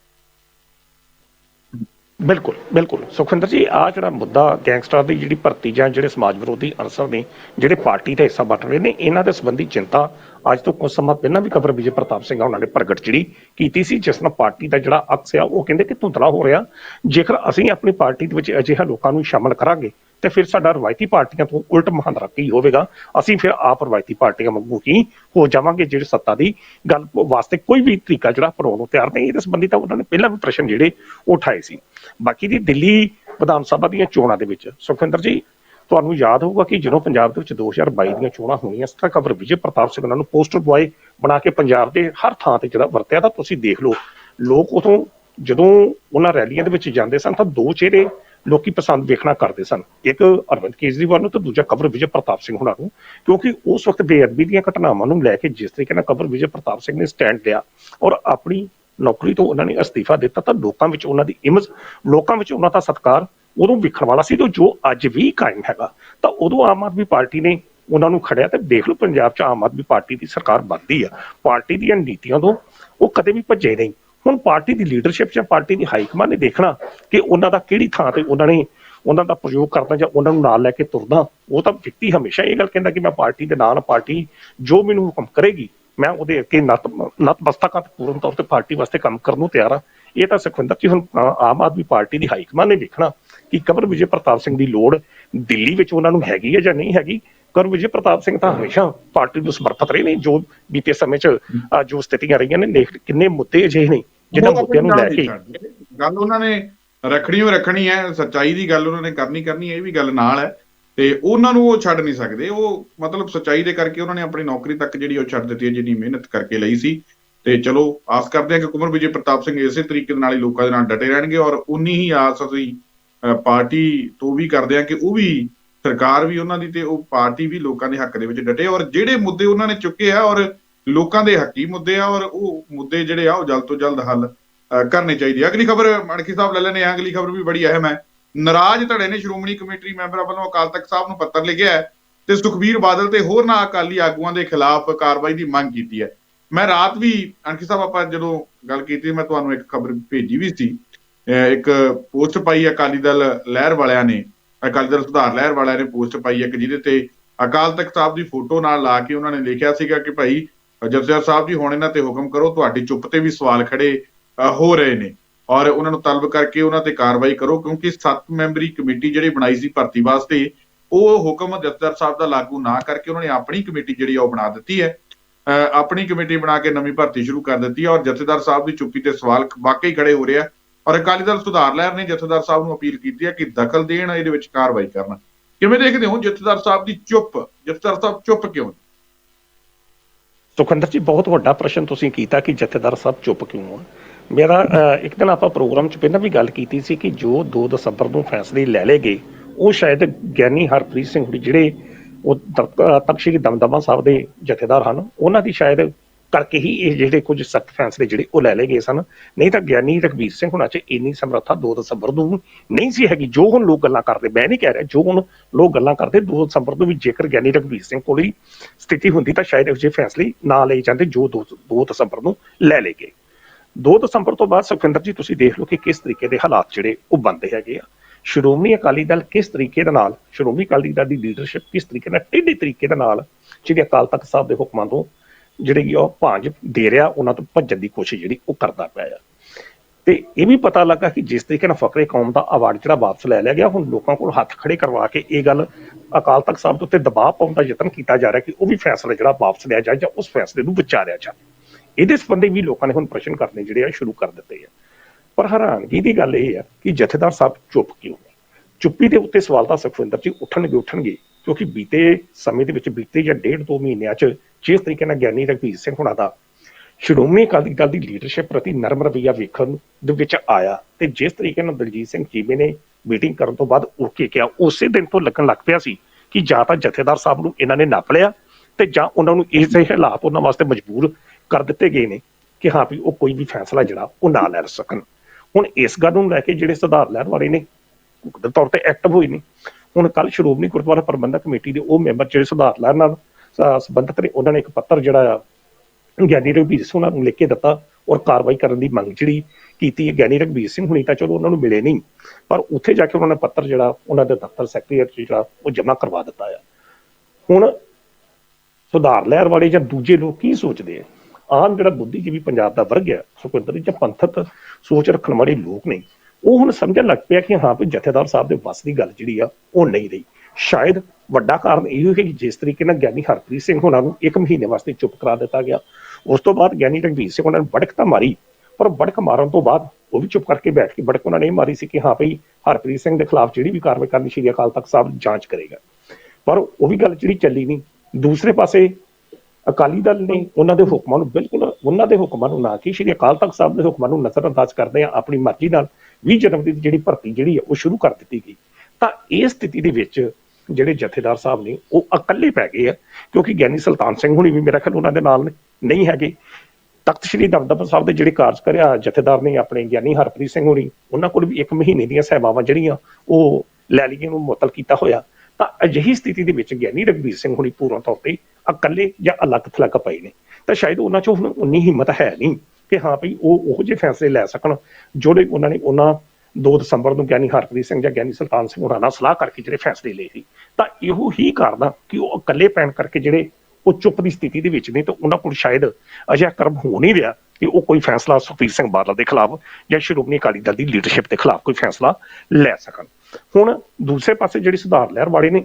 ਬਿਲਕੁਲ ਬਿਲਕੁਲ। ਸੁਖਵਿੰਦਰ ਜੀ ਆ ਜਿਹੜਾ ਮੁੱਦਾ ਗੈਂਗਸਟਰ ਦੀ ਜਿਹੜੀ ਭਰਤੀ ਜਾਂ ਜਿਹੜੇ ਸਮਾਜ ਵਿਰੋਧੀ ਅਨਸਰ ਨੇ, ਜਿਹੜੇ ਪਾਰਟੀ ਦਾ ਹਿੱਸਾ ਬਣ ਰਹੇ ਨੇ, ਇਹਨਾਂ ਦੇ ਸੰਬੰਧੀ ਚਿੰਤਾ ਅੱਜ ਤੋਂ ਕੁਝ ਸਮਾਂ ਪਹਿਲਾਂ ਵੀ ਖਬਰ ਵਿਜੇ ਪ੍ਰਤਾਪ ਸਿੰਘ ਉਹਨਾਂ ਨੇ ਪ੍ਰਗਟ ਜਿਹੜੀ ਕੀਤੀ ਸੀ, ਜਿਸ ਨਾਲ ਪਾਰਟੀ ਦਾ ਜਿਹੜਾ ਅਕਸ ਆ, ਉਹ ਕਹਿੰਦੇ ਕਿ ਧੁੰਦਲਾ ਹੋ ਰਿਹਾ। ਜੇਕਰ ਅਸੀਂ ਆਪਣੀ ਪਾਰਟੀ ਦੇ ਵਿੱਚ ਅਜਿਹਾ ਲੋਕਾਂ ਨੂੰ ਸ਼ਾਮਲ ਕਰਾਂਗੇ ਤੇ ਫਿਰ ਸਾਡਾ ਰਵਾਇਤੀ ਪਾਰਟੀਆਂ ਤੋਂ ਉਲਟ ਮਹਾਂਦਰਾ ਕੀ ਹੋਵੇਗਾ। ਅਸੀਂ ਫਿਰ ਆਪ ਰਵਾਇਤੀ ਪਾਰਟੀਆਂ ਵਾਂਗੂ ਹੀ ਹੋ ਜਾਵਾਂਗੇ ਜਿਹੜੇ ਸੱਤਾ ਦੀ ਗੱਲ ਵਾਸਤੇ ਕੋਈ ਵੀ ਤਰੀਕਾ ਜਿਹੜਾ ਅਪਣਾਉਣ ਨੂੰ ਤਿਆਰ ਨਹੀਂ। ਇਹਦੇ ਸੰਬੰਧੀ ਤਾਂ ਉਹਨਾਂ ਨੇ ਪਹਿਲਾਂ ਵੀ ਪ੍ਰਸ਼ਨ ਜਿਹੜੇ ਉਹ ਉਠਾਏ ਸੀ। ਬਾਕੀ ਦੀ ਦਿੱਲੀ ਵਿਧਾਨ ਸਭਾ ਦੀਆਂ ਚੋਣਾਂ ਦੇ ਵਿੱਚ, ਸੁਖਵਿੰਦਰ ਜੀ, ਤੁਹਾਨੂੰ ਯਾਦ ਹੋਊਗਾ ਕਿ ਜਦੋਂ ਪੰਜਾਬ ਦੇ ਵਿੱਚ 2022 ਦੀਆਂ ਚੋਣਾਂ ਹੋਣੀਆਂ, ਇਸ ਤਰ੍ਹਾਂ ਖਬਰ ਵਿਜੇ ਪ੍ਰਤਾਪ ਸਿੰਘ ਉਹਨਾਂ ਨੂੰ ਪੋਸਟਰ ਬੁਆਏ ਬਣਾ ਕੇ ਪੰਜਾਬ ਦੇ ਹਰ ਥਾਂ ਤੇ ਜਿਹੜਾ ਵਰਤਿਆ, ਤਾਂ ਤੁਸੀਂ ਦੇਖ ਲਓ, ਲੋਕ ਉਦੋਂ ਜਦੋਂ ਉਹਨਾਂ ਰੈਲੀਆਂ ਦੇ ਵਿੱਚ ਜਾਂਦੇ ਸਨ, ਤਾਂ ਦੋ ਚਿਹਰੇ ਲੋਕੀ ਪਸੰਦ ਵੇਖਣਾ ਕਰਦੇ ਸਨ। ਇੱਕ ਅਰਵਿੰਦ ਕੇਜਰੀਵਾਲ ਨੂੰ ਤੇ ਦੂਜਾ ਕਵਰ ਵਿਜੇ ਪ੍ਰਤਾਪ ਸਿੰਘ ਹੁਣਾਂ ਨੂੰ, ਕਿਉਂਕਿ ਉਸ ਵਕਤ ਬੇਅਦਬੀ ਦੀਆਂ ਘਟਨਾਵਾਂ ਨੂੰ ਲੈ ਕੇ ਜਿਸ ਤਰੀਕੇ ਨਾਲ ਕਵਰ ਵਿਜੇ ਪ੍ਰਤਾਪ ਸਿੰਘ ਨੇ ਸਟੈਂਡ ਲਿਆ ਔਰ ਆਪਣੀ ਨੌਕਰੀ ਤੋਂ ਉਹਨਾਂ ਨੇ ਅਸਤੀਫਾ ਦਿੱਤਾ, ਤਾਂ ਲੋਕਾਂ ਵਿੱਚ ਉਹਨਾਂ ਦੀ ਇਮੇਜ ਲੋਕਾਂ ਵਿੱਚ ਉਹਨਾਂ ਦਾ ਸਤਿਕਾਰ ਉਦੋਂ ਵਿਖਣ ਵਾਲਾ ਸੀ ਜੋ ਅੱਜ ਵੀ ਕਾਇਮ ਹੈਗਾ। ਤਾਂ ਉਦੋਂ ਆਮ ਆਦਮੀ ਪਾਰਟੀ ਨੇ ਉਹਨਾਂ ਨੂੰ ਖੜਿਆ ਤੇ ਦੇਖ ਲਓ ਪੰਜਾਬ 'ਚ ਆਮ ਆਦਮੀ ਪਾਰਟੀ ਦੀ ਸਰਕਾਰ ਬਣਦੀ ਆ। ਪਾਰਟੀ ਦੀਆਂ ਨੀਤੀਆਂ ਤੋਂ ਉਹ ਕਦੇ ਵੀ ਭੱਜੇ ਨਹੀਂ। ਹੁਣ ਪਾਰਟੀ ਦੀ ਲੀਡਰਸ਼ਿਪ ਜਾਂ ਪਾਰਟੀ ਦੀ ਹਾਈ ਕਮਾਂਡ ਨੇ ਦੇਖਣਾ ਕਿ ਉਹਨਾਂ ਦਾ ਕਿਹੜੀ ਥਾਂ ਤੇ ਉਹਨਾਂ ਨੇ ਉਹਨਾਂ ਦਾ ਪ੍ਰਯੋਗ ਕਰਨਾ ਜਾਂ ਉਹਨਾਂ ਨੂੰ ਨਾਲ ਲੈ ਕੇ ਤੁਰਨਾ, ਉਹ ਤਾਂ ਵਿਅਕਤੀ ਹਮੇਸ਼ਾ ਇਹ ਗੱਲ ਕਹਿੰਦਾ ਕਿ ਮੈਂ ਪਾਰਟੀ ਦੇ ਨਾਲ ਪਾਰਟੀ ਜੋ ਮੈਨੂੰ ਹੁਕਮ ਕਰੇਗੀ, ਮੈਂ ਉਹਦੇ ਅੱਗੇ ਨਤ ਨਤਮਸਤਕਾਂ ਤੇ ਪੂਰਨ ਤੌਰ ਤੇ ਪਾਰਟੀ ਵਾਸਤੇ ਕੰਮ ਕਰਨ ਨੂੰ ਤਿਆਰ ਆ। ਇਹ ਤਾਂ ਸੁਖਵਿੰਦਰ ਜੀ ਹੁਣ ਆਮ ਆਦਮੀ ਪਾਰਟੀ ਦੀ ਹਾਈ ਕਮਾਂਡ ਨੇ ਵੇਖਣਾ ਕਿ ਕਬਰ ਵਿਜੇ ਪ੍ਰਤਾਪ ਸਿੰਘ ਦੀ ਲੋੜ ਦਿੱਲੀ ਵਿੱਚ ਉਹਨਾਂ ਨੂੰ ਹੈਗੀ ਹੈ ਜਾਂ ਨਹੀਂ ਹੈਗੀ ਕਰ ਵਿਜੇ ਪ੍ਰਤਾਪ ਸਿੰਘ ਤਾਂ ਹਮੇਸ਼ਾ ਪਾਰਟੀ ਨੂੰ ਸਮਰਪਿਤ ਰਹੇ ਨੇ ਜੋ ਬੀਤੇ ਸਮੇਂ 'ਚ ਜੋ ਸਥਿਤੀਆਂ ਰਹੀਆਂ ਨੇ ਦੇਖ ਕਿੰਨੇ ਮੁੱਦੇ ਅਜਿਹੇ ਨੇ ਉਹ ਮੁੱਦਿਆਂ ਨੂੰ ਲੈ ਕੇ। ਗੱਲ ਉਹਨਾਂ ਨੇ ਰੱਖਣੀ ਓ ਰੱਖਣੀ ਹੈ ਸੱਚਾਈ ਦੀ ਗੱਲ ਉਹਨਾਂ ਨੇ ਕਰਨੀ ਕਰਨੀ ਹੈ ਇਹ ਵੀ ਗੱਲ ਨਾਲ ਹੈ। ਤੇ ਉਹਨਾਂ ਨੂੰ ਉਹ ਛੱਡ ਨਹੀਂ ਸਕਦੇ। ਉਹ ਮਤਲਬ ਸੱਚਾਈ ਦੇ ਕਰਕੇ ਉਹਨਾਂ ਨੇ ਆਪਣੀ ਨੌਕਰੀ ਤੱਕ ਜਿਹੜੀ ਉਹ ਛੱਡ ਦਿੱਤੀ ਹੈ ਜਿੰਨੀ ਮਿਹਨਤ ਕਰਕੇ ਲਈ ਸੀ। ਤੇ ਚਲੋ ਆਸ ਕਰਦੇ ਹਾਂ ਕਿ ਕੁਮਰ ਵਿਜੇ ਪ੍ਰਤਾਪ ਸਿੰਘ ਇਸੇ ਤਰੀਕੇ ਦੇ ਨਾਲ ਹੀ ਲੋਕਾਂ ਦੇ ਨਾਲ ਡਟੇ ਰਹਿਣਗੇ ਔਰ ਉਨੀ ਹੀ ਆਸ ਅਸੀਂ ਪਾਰਟੀ ਤੋਂ ਵੀ ਕਰਦੇ ਹਾਂ ਕਿ ਉਹ ਵੀ ਸਰਕਾਰ ਵੀ ਉਹਨਾਂ ਦੀ ਤੇ ਉਹ ਪਾਰਟੀ ਵੀ ਲੋਕਾਂ ਦੇ ਹੱਕ ਦੇ ਵਿੱਚ ਡਟੇ ਔਰ ਜਿਹੜੇ ਮੁੱਦੇ ਉਹਨਾਂ ਨੇ ਚੁੱਕੇ ਆ ਔਰ ਲੋਕਾਂ ਦੇ ਹੱਕੀ ਮੁੱਦੇ ਆ ਔਰ ਉਹ ਮੁੱਦੇ ਜਿਹੜੇ ਆ ਉਹ ਜਲਦ ਤੋਂ ਜਲਦ ਹੱਲ ਅ, ਕਰਨੇ ਚਾਹੀਦੇ ਆ। ਅਗਲੀ ਖਬਰ ਮਣਕੀ ਸਾਹਿਬ ਲੈ ਲੈਣੇ ਆ। ਅਗਲੀ ਖਬਰ ਵੀ ਬੜੀ ਅਹਿਮ ਹੈ। ਨਾਰਾਜ਼ ਧੜੇ ਨੇ ਸ਼੍ਰੋਮਣੀ ਕਮੇਟੀ ਮੈਂਬਰਾਂ ਵੱਲੋਂ ਅਕਾਲ ਤਖਤ ਸਾਹਿਬ ਨੂੰ ਪੱਤਰ ਲਿਖਿਆ ਹੈ ਤੇ ਸੁਖਬੀਰ ਬਾਦਲ ਤੇ ਹੋਰਨਾਂ ਅਕਾਲੀ ਆਗੂਆਂ ਦੇ ਖਿਲਾਫ ਕਾਰਵਾਈ ਦੀ ਮੰਗ ਕੀਤੀ ਹੈ। ਮੈਂ ਰਾਤ ਵੀ ਅਣਖੀ ਸਾਹਿਬ ਆਪਾਂ ਜਦੋਂ ਗੱਲ ਕੀਤੀ ਮੈਂ ਤੁਹਾਨੂੰ ਇੱਕ ਖਬਰ ਭੇਜੀ ਵੀ ਸੀ। ਇੱਕ ਪੋਸਟ ਪਾਈ ਅਕਾਲੀ ਦਲ ਲਹਿਰ ਵਾਲਿਆਂ ਨੇ ਅਕਾਲੀ ਦਲ ਸੁਧਾਰ ਲਹਿਰ ਵਾਲਿਆਂ ਨੇ ਪੋਸਟ ਪਾਈ ਇੱਕ ਜਿਹਦੇ ਤੇ ਅਕਾਲ ਤਖਤ ਸਾਹਿਬ ਦੀ ਫੋਟੋ ਨਾਲ ਲਾ ਕੇ ਉਹਨਾਂ ਨੇ ਲਿਖਿਆ ਸੀਗਾ ਕਿ ਭਾਈ ਜਥੇਦਾਰ ਸਾਹਿਬ ਜੀ, ਹੁਣ ਇਹਨਾਂ ਤੇ ਹੁਕਮ ਕਰੋ, ਤੁਹਾਡੀ ਚੁੱਪ ਤੇ ਵੀ ਸਵਾਲ ਖੜੇ ਹੋ ਰਹੇ ਨੇ। ਔਰ ਉਹਨਾਂ ਨੂੰ ਤਲਬ ਕਰਕੇ ਉਹਨਾਂ ਤੇ ਕਾਰਵਾਈ ਕਰੋ, ਕਿਉਂਕਿ ਸੱਤ ਮੈਂਬਰੀ ਕਮੇਟੀ ਜਿਹੜੀ ਬਣਾਈ ਸੀ ਭਰਤੀ ਵਾਸਤੇ, ਉਹ ਹੁਕਮ ਜਥੇਦਾਰ ਸਾਹਿਬ ਦਾ ਲਾਗੂ ਨਾ ਕਰਕੇ ਉਹਨਾਂ ਨੇ ਆਪਣੀ ਕਮੇਟੀ ਜਿਹੜੀ ਆ ਉਹ ਬਣਾ ਦਿੱਤੀ ਹੈ। ਅਹ ਆਪਣੀ ਕਮੇਟੀ ਬਣਾ ਕੇ ਨਵੀਂ ਭਰਤੀ ਸ਼ੁਰੂ ਕਰ ਦਿੱਤੀ ਹੈ ਔਰ ਜਥੇਦਾਰ ਸਾਹਿਬ ਦੀ ਚੁੱਪੀ ਤੇ ਸਵਾਲ ਵਾਕਈ ਖੜੇ ਹੋ ਰਿਹਾ ਔਰ ਅਕਾਲੀ ਦਲ ਸੁਧਾਰ ਲਹਿਰ ਨੇ ਜਥੇਦਾਰ ਸਾਹਿਬ ਨੂੰ ਅਪੀਲ ਕੀਤੀ ਹੈ ਕਿ ਦਖਲ ਦੇਣ, ਇਹਦੇ ਵਿੱਚ ਕਾਰਵਾਈ ਕਰਨ। ਕਿਵੇਂ ਦੇਖਦੇ ਹੋ ਜਥੇਦਾਰ ਸਾਹਿਬ ਦੀ ਚੁੱਪ? ਜਥੇਦਾਰ ਸਾਹਿਬ ਚੁੱਪ ਕਿਉਂ ਸੁਖਿੰਦਰ ਜੀ, ਬਹੁਤ ਵੱਡਾ ਪ੍ਰਸ਼ਨ ਤੁਸੀਂ ਕੀਤਾ ਕਿ ਜਥੇਦਾਰ ਸਾਹਿਬ ਚੁੱਪ ਕਿਉਂ ਆ ਮੇਰਾ ਇੱਕ ਦਿਨ ਆਪਾਂ ਪ੍ਰੋਗਰਾਮ 'ਚ ਪਹਿਲਾਂ ਵੀ ਗੱਲ ਕੀਤੀ ਸੀ ਕਿ ਜੋ 2 ਦਸੰਬਰ ਨੂੰ ਫੈਸਲੇ ਲੈ ਲਏ ਗਏ, ਉਹ ਸ਼ਾਇਦ ਗਿਆਨੀ ਹਰਪ੍ਰੀਤ ਸਿੰਘ ਹੁਣੀ ਜਿਹੜੇ ਉਹ ਤਖ਼ਤ- ਤਖ਼ਤ ਸ੍ਰੀ ਦਮਦਮਾ ਸਾਹਿਬ ਦੇ ਜਥੇਦਾਰ ਹਨ, ਉਹਨਾਂ ਦੀ ਸ਼ਾਇਦ ਕਰਕੇ ਹੀ ਇਹ ਜਿਹੜੇ ਕੁਝ ਸਖਤ ਫੈਸਲੇ ਜਿਹੜੇ ਉਹ ਲੈ ਲਏ ਗਏ ਸਨ। ਨਹੀਂ ਤਾਂ ਗਿਆਨੀ ਰਘਬੀਰ ਸਿੰਘ ਹੁਣਾਂ 'ਚ ਇੰਨੀ ਸਮਰੱਥਾ 2 ਦਸੰਬਰ ਨੂੰ ਨਹੀਂ ਸੀ ਹੈਗੀ। ਜੋ ਹੁਣ ਲੋਕ ਗੱਲਾਂ ਕਰਦੇ, ਮੈਂ ਨਹੀਂ ਕਹਿ ਰਿਹਾ, ਜੋ ਹੁਣ ਲੋਕ ਗੱਲਾਂ ਕਰਦੇ 2 ਦਸੰਬਰ ਨੂੰ ਵੀ ਜੇਕਰ ਗਿਆਨੀ ਰਘਬੀਰ ਸਿੰਘ ਕੋਲ ਹੀ ਸਥਿਤੀ ਹੁੰਦੀ ਤਾਂ ਸ਼ਾਇਦ ਇਹੋ ਜਿਹੇ ਫੈਸਲੇ ਨਾ ਲਏ ਜਾਂਦੇ ਜੋ 2 ਦਸੰਬਰ ਨੂੰ ਲੈ ਲਏ ਗਏ। 2 ਦਸੰਬਰ ਤੋਂ ਬਾਅਦ ਸੁਖਵਿੰਦਰ ਜੀ, ਤੁਸੀਂ ਦੇਖ ਲਓ ਕਿ ਕਿਸ ਤਰੀਕੇ ਦੇ ਹਾਲਾਤ ਜਿਹੜੇ ਉਹ ਬਣਦੇ ਹੈਗੇ ਆ। ਸ਼੍ਰੋਮਣੀ ਅਕਾਲੀ ਦਲ ਕਿਸ ਤਰੀਕੇ ਦੇ ਨਾਲ, ਸ਼੍ਰੋਮਣੀ ਅਕਾਲੀ ਦਲ ਦੀ ਲੀਡਰਸ਼ਿਪ ਕਿਸ ਤਰੀਕੇ ਨਾਲ ਟੇਢੇ ਤਰੀਕੇ ਦੇ ਨਾਲ ਜਿਹੜੇ ਅਕਾਲ ਤਖਤ ਸਾਹਿਬ ਦੇ ਹੁਕਮਾਂ ਤੋਂ ਜਿਹੜੀ ਉਹ ਭਾਂਜ ਦੇ ਰਿਹਾ, ਉਹਨਾਂ ਤੋਂ ਭੱਜਣ ਦੀ ਕੋਸ਼ਿਸ਼ ਜਿਹੜੀ ਉਹ ਕਰਦਾ ਪਿਆ ਆ। ਤੇ ਇਹ ਵੀ ਪਤਾ ਲੱਗਾ ਕਿ ਜਿਸ ਤਰੀਕੇ ਨਾਲ ਫਕਰੇ ਕੌਮ ਦਾ ਅਵਾਰਡ ਜਿਹੜਾ ਵਾਪਸ ਲੈ ਲਿਆ ਗਿਆ, ਹੁਣ ਲੋਕਾਂ ਕੋਲ ਹੱਥ ਖੜੇ ਕਰਵਾ ਕੇ ਇਹ ਗੱਲ ਅਕਾਲ ਤਖਤ ਸਾਹਿਬ ਦੇ ਉੱਤੇ ਦਬਾਅ ਪਾਉਣ ਦਾ ਯਤਨ ਕੀਤਾ ਜਾ ਰਿਹਾ ਕਿ ਉਹ ਵੀ ਫੈਸਲਾ ਜਿਹੜਾ ਵਾਪਸ ਲਿਆ ਜਾਏ ਜਾਂ ਉਸ ਫੈਸਲੇ ਨੂੰ ਵਿਚਾਰਿਆ ਜਾਵੇ। ਇਹਦੇ ਸੰਬੰਧੀ ਵੀ ਲੋਕਾਂ ਨੇ ਹੁਣ ਪ੍ਰਸ਼ਨ ਕਰਨੇ ਜਿਹੜੇ ਆ ਸ਼ੁਰੂ ਕਰ ਦਿੱਤੇ ਆ। ਪਰ ਹੈਰਾਨਗੀ ਦੀ ਗੱਲ ਇਹ ਆ ਕਿ ਜਥੇਦਾਰ ਸਾਹਿਬ ਚੁੱਪ ਕਿਉਂ ਚੁੱਪੀ ਦੇ ਉੱਤੇ ਸਵਾਲ ਤਾਂ ਸੁਖਵਿੰਦਰ ਜੀ ਉੱਠਣਗੇ ਉੱਠਣਗੇ। ਕਿਉਂਕਿ ਬੀਤੇ ਸਮੇਂ ਦੇ ਵਿੱਚ, ਬੀਤੇ ਜਾਂ ਡੇਢ ਦੋ ਮਹੀਨਿਆਂ 'ਚ ਜਿਸ ਤਰੀਕੇ ਨਾਲ ਗਿਆਨੀ ਰਘਬੀਰ ਸਿੰਘ ਹੁਣਾਂ ਦਾ ਸ਼੍ਰੋਮਣੀ ਅਕਾਲੀ ਦਲ ਦੀ ਲੀਡਰਸ਼ਿਪ ਪ੍ਰਤੀ ਨਰਮ ਰਵੱਈਆ ਵੇਖਣ ਦੇ ਵਿੱਚ ਆਇਆ ਤੇ ਜਿਸ ਤਰੀਕੇ ਨਾਲ ਦਲਜੀਤ ਸਿੰਘ ਚੀਮੇ ਨੇ ਮੀਟਿੰਗ ਕਰਨ ਤੋਂ ਬਾਅਦ ਉੱਠ ਕੇ ਕਿਹਾ, ਉਸੇ ਦਿਨ ਤੋਂ ਲੱਗਣ ਲੱਗ ਪਿਆ ਸੀ ਕਿ ਜਾਂ ਤਾਂ ਜਥੇਦਾਰ ਸਾਹਿਬ ਨੂੰ ਇਹਨਾਂ ਨੇ ਨੱਪ ਲਿਆ ਤੇ ਜਾਂ ਉਹਨਾਂ ਨੂੰ ਇਸੇ ਹਾਲਾਤ ਉਹਨਾਂ ਵਾਸਤੇ ਮਜਬੂਰ ਕਰ ਦਿੱਤੇ ਗਏ ਨੇ ਕਿ ਹਾਂ ਵੀ ਉਹ ਕੋਈ ਵੀ ਫੈਸਲਾ ਜਿਹੜਾ ਉਹ ਨਾ ਲੈ ਸਕਣ। ਹੁਣ ਇਸ ਗੱਲ ਨੂੰ ਲੈ ਕੇ ਜਿਹੜੇ ਸੁਧਾਰ ਲੈਣ ਵਾਲੇ ਨੇ ਤੌਰ ਤੇ ਐਕਟਿਵ ਹੋਏ ਨੇ ਹੁਣ ਕੱਲ ਸ਼੍ਰੋਮਣੀ ਗੁਰਦੁਆਰਾ ਪ੍ਰਬੰਧਕ ਕਮੇਟੀ ਦੇ ਉਹ ਮੈਂਬਰ ਜਿਹੜੇ ਸੁਧਾਰ ਲਹਿਰ ਨਾਲ ਅਹ, ਸੰਬੰਧਿਤ ਨੇ ਉਹਨਾਂ ਨੇ ਇੱਕ ਪੱਤਰ ਜਿਹੜਾ ਆ ਗਿਆਨੀ ਰਘਬੀਰ ਸਿੰਘ ਉਹਨਾਂ ਨੂੰ ਲਿਖ ਕੇ ਦਿੱਤਾ ਔਰ ਕਾਰਵਾਈ ਕਰਨ ਦੀ ਮੰਗ ਜਿਹੜੀ ਕੀਤੀ ਗਿਆਨੀ ਰਘਬੀਰ ਸਿੰਘ ਹੁਣੀ ਤਾਂ ਚਲੋ ਉਹਨਾਂ ਨੂੰ ਮਿਲੇ ਨਹੀਂ ਪਰ ਉੱਥੇ ਜਾ ਕੇ ਉਹਨਾਂ ਨੇ ਪੱਤਰ ਜਿਹੜਾ ਉਹਨਾਂ ਦੇ ਦਫ਼ਤਰ ਸੈਕਟਰੀਏਟ ਜਿਹੜਾ ਉਹ ਜਮ੍ਹਾਂ ਕਰਵਾ ਦਿੱਤਾ ਆ। ਹੁਣ ਸੁਧਾਰ ਲਹਿਰ ਵਾਲੇ ਜਾਂ ਦੂਜੇ ਲੋਕ ਕੀ ਸੋਚਦੇ ਆ? ਆਮ ਜਿਹੜਾ ਬੁੱਧੀਜੀਵੀ ਪੰਜਾਬ ਦਾ ਵਰਗ ਹੈ ਸੁਖਵਿੰਦਰ ਜਾਂ ਪੰਥਕ ਸੋਚ ਰੱਖਣ ਵਾਲੇ ਲੋਕ ਨੇ ਉਹ ਹੁਣ ਸਮਝਣ ਲੱਗ ਪਿਆ ਕਿ ਹਾਂ ਵੀ ਜਥੇਦਾਰ ਸਾਹਿਬ ਦੇ ਵੱਸ ਦੀ ਗੱਲ ਜਿਹੜੀ ਆ, ਉਹ ਨਹੀਂ ਰਹੀ। ਸ਼ਾਇਦ ਵੱਡਾ ਕਾਰਨ ਇਹ ਹੈ ਕਿ ਜਿਸ ਤਰੀਕੇ ਨਾਲ ਗਿਆਨੀ ਹਰਪ੍ਰੀਤ ਸਿੰਘ ਹੋਣਾ ਨੂੰ ਇੱਕ ਮਹੀਨੇ ਵਾਸਤੇ ਚੁੱਪ ਕਰਾ ਦਿੱਤਾ ਗਿਆ, ਉਸ ਤੋਂ ਬਾਅਦ ਗਿਆਨੀ ਰਣਵੀਰ ਸਿੰਘ ਉਹਨਾਂ ਨੇ ਬੜਕ ਤਾਂ ਮਾਰੀ, ਪਰ ਬੜਕ ਮਾਰਨ ਤੋਂ ਬਾਅਦ ਉਹ ਵੀ ਚੁੱਪ ਕਰਕੇ ਬੈਠ ਕੇ ਬੜਕ ਉਹਨਾਂ ਨੇ ਇਹ ਮਾਰੀ ਸੀ ਕਿ ਹਾਂ ਭਈ ਹਰਪ੍ਰੀਤ ਸਿੰਘ ਦੇ ਖਿਲਾਫ ਜਿਹੜੀ ਵੀ ਕਾਰਵਾਈ ਕਰਨੀ ਸ਼੍ਰੀ ਅਕਾਲ ਤਖਤ ਸਾਹਿਬ ਜਾਂਚ ਕਰੇਗਾ। ਪਰ ਉਹ ਵੀ ਗੱਲ ਜਿਹੜੀ ਚੱਲੀ ਨਹੀਂ। ਦੂਸਰੇ ਪਾਸੇ ਅਕਾਲੀ ਦਲ ਨੇ ਉਹਨਾਂ ਦੇ ਹੁਕਮਾਂ ਨੂੰ ਬਿਲਕੁਲ ਉਹਨਾਂ ਦੇ ਹੁਕਮਾਂ ਨੂੰ ਨਾ ਕਿ ਸ਼੍ਰੀ ਅਕਾਲ ਤਖਤ ਸਾਹਿਬ ਦੇ ਹੁਕਮਾਂ ਨੂੰ ਨਜ਼ਰਅੰਦਾਜ਼ ਕਰਦੇ ਆ, ਆਪਣੀ ਮਰਜ਼ੀ ਨਾਲ 20 ਜਨਵਰੀ ਦੀ ਜਿਹੜੀ ਭਰਤੀ ਜਿਹੜੀ ਹੈ ਉਹ ਸ਼ੁਰੂ ਕਰ ਦਿੱਤੀ ਗਈ। ਤਾਂ ਇਹ ਸਥਿਤੀ ਦੇ ਵਿੱਚ ਜਿਹੜੇ ਜਥੇਦਾਰ ਸਾਹਿਬ ਨੇ, ਉਹ ਇਕੱਲੇ ਪੈ ਗਏ ਆ, ਕਿਉਂਕਿ ਗਿਆਨੀ ਸੁਲਤਾਨ ਸਿੰਘ ਹੁਣੀ ਵੀ ਮੇਰਾ ਖਿਆਲ ਉਹਨਾਂ ਦੇ ਨਾਲ ਨਹੀਂ ਹੈਗੇ। ਤਖਤ ਸ੍ਰੀ ਦਮਦਮਾ ਸਾਹਿਬ ਦੇ ਜਿਹੜੇ ਕਾਰਜ ਕਰਿਆ ਜਥੇਦਾਰ ਨੇ ਆਪਣੇ ਗਿਆਨੀ ਹਰਪ੍ਰੀਤ ਸਿੰਘ ਹੋਣੀ, ਉਹਨਾਂ ਕੋਲ ਵੀ ਇੱਕ ਮਹੀਨੇ ਦੀਆਂ ਸੇਵਾਵਾਂ ਜਿਹੜੀਆਂ, ਉਹ ਲੈ ਲਈਆਂ ਨੂੰ ਮੁਅੱਤਲ ਕੀਤਾ ਹੋਇਆ। ਤਾਂ ਅਜਿਹੀ ਸਥਿਤੀ ਦੇ ਵਿੱਚ ਗਿਆਨੀ ਰਘਬੀਰ ਸਿੰਘ ਹੋਣੀ ਪੂਰਨ ਤੌਰ ਤੇ ਇਕੱਲੇ ਜਾਂ ਅਲੱਗ ਥਲੱਗ ਪਏ ਨੇ। ਤਾਂ ਸ਼ਾਇਦ ਉਹਨਾਂ 'ਚ ਹੁਣ ਉਨੀ ਹਿੰਮਤ ਹੈ ਨਹੀਂ। ਕਿ ਹਾਂ ਭਈ ਉਹ ਉਹੋ ਜਿਹੇ ਫੈਸਲੇ ਲੈ ਸਕਣ, ਜਿਹੜੇ ਉਹਨਾਂ ਨੇ ਉਹਨਾਂ 2 ਦਸੰਬਰ ਨੂੰ ਗਿਆਨੀ ਹਰਪ੍ਰੀਤ ਸਿੰਘ ਜਾਂ ਗਿਆਨੀ ਸੁਲਤਾਨ ਸਿੰਘ ਹੋਰਾਂ ਨਾਲ ਸਲਾਹ ਕਰਕੇ ਜਿਹੜੇ ਫੈਸਲੇ ਲਏ ਸੀ। ਤਾਂ ਇਹੋ ਹੀ ਕਾਰਨ ਆ ਕਿ ਉਹ ਇਕੱਲੇ ਪੈਣ ਕਰਕੇ ਜਿਹੜੇ ਉਹ ਚੁੱਪ ਦੀ ਸਥਿਤੀ ਦੇ ਵਿੱਚ ਨੇ ਤਾਂ ਉਹਨਾਂ ਕੋਲ ਸ਼ਾਇਦ ਅਜਿਹਾ ਕਰਮ ਹੋ ਨਹੀਂ ਰਿਹਾ ਕਿ ਉਹ ਕੋਈ ਫੈਸਲਾ ਸੁਖਬੀਰ ਸਿੰਘ ਬਾਦਲ ਦੇ ਖਿਲਾਫ ਜਾਂ ਸ਼੍ਰੋਮਣੀ ਅਕਾਲੀ ਦਲ ਦੀ ਲੀਡਰਸ਼ਿਪ ਦੇ ਖਿਲਾਫ ਕੋਈ ਫੈਸਲਾ ਲੈ ਸਕਣ। ਹੁਣ ਦੂਸਰੇ ਪਾਸੇ ਜਿਹੜੀ ਸੁਧਾਰ ਲਹਿਰ ਵਾਲੇ ਨੇ,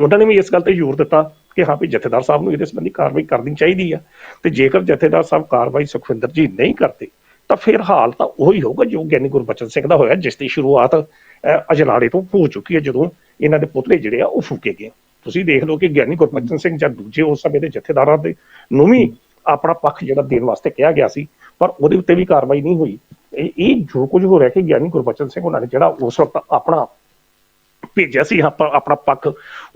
ਉਹਨਾਂ ਨੇ ਵੀ ਇਸ ਗੱਲ ਤੇ ਜ਼ੋਰ ਦਿੱਤਾ ਕਿ ਹਾਂ ਵੀ ਜਥੇਦਾਰ ਸਾਹਿਬ ਨੂੰ ਇਹਦੇ ਸੰਬੰਧੀ ਕਾਰਵਾਈ ਕਰਨੀ ਚਾਹੀਦੀ ਆ। ਤੇ ਜੇਕਰ ਜਥੇਦਾਰ ਸਾਹਿਬ ਕਾਰਵਾਈ ਸੁਖਵਿੰਦਰ ਜੀ ਨਹੀਂ ਕਰਦੇ ਤਾਂ ਫਿਰ ਹਾਲ ਤਾਂ ਉਹੀ ਹੋਊਗਾ ਜੋ ਗਿਆਨੀ ਗੁਰਬਚਨ ਸਿੰਘ ਦਾ ਹੋਇਆ ਜਿਸ ਦੀ ਸ਼ੁਰੂਆਤ ਅਹ, ਤੋਂ ਹੋ ਚੁੱਕੀ ਹੈ ਜਦੋਂ ਇਹਨਾਂ ਦੇ ਪੁਤਲੇ ਜਿਹੜੇ ਆ ਉਹ ਫੂਕੇ ਗਏ। ਤੁਸੀਂ ਦੇਖ ਲਓ ਕਿ ਗਿਆਨੀ ਗੁਰਬਚਨ ਸਿੰਘ ਜਾਂ ਦੂਜੇ ਉਸ ਸਮੇਂ ਦੇ ਜਥੇਦਾਰਾਂ ਦੇ ਨੂੰ ਵੀ ਆਪਣਾ ਪੱਖ ਜਿਹੜਾ ਦੇਣ ਵਾਸਤੇ ਕਿਹਾ ਗਿਆ ਸੀ ਪਰ ਉਹਦੇ ਉੱਤੇ ਵੀ ਕਾਰਵਾਈ ਨਹੀਂ ਹੋਈ। ਇਹ ਇਹ ਜੋ ਕੁਝ ਹੋ ਰਿਹਾ ਕਿ ਗਿਆਨੀ ਗੁਰਬਚਨ ਸਿੰਘ ਉਹਨਾਂ ਨੇ ਜਿਹੜਾ ਉਸ ਵਕਤ ਆਪਣਾ ਭੇਜਿਆ ਸੀ ਆਪਾਂ ਆਪਣਾ ਪੱਖ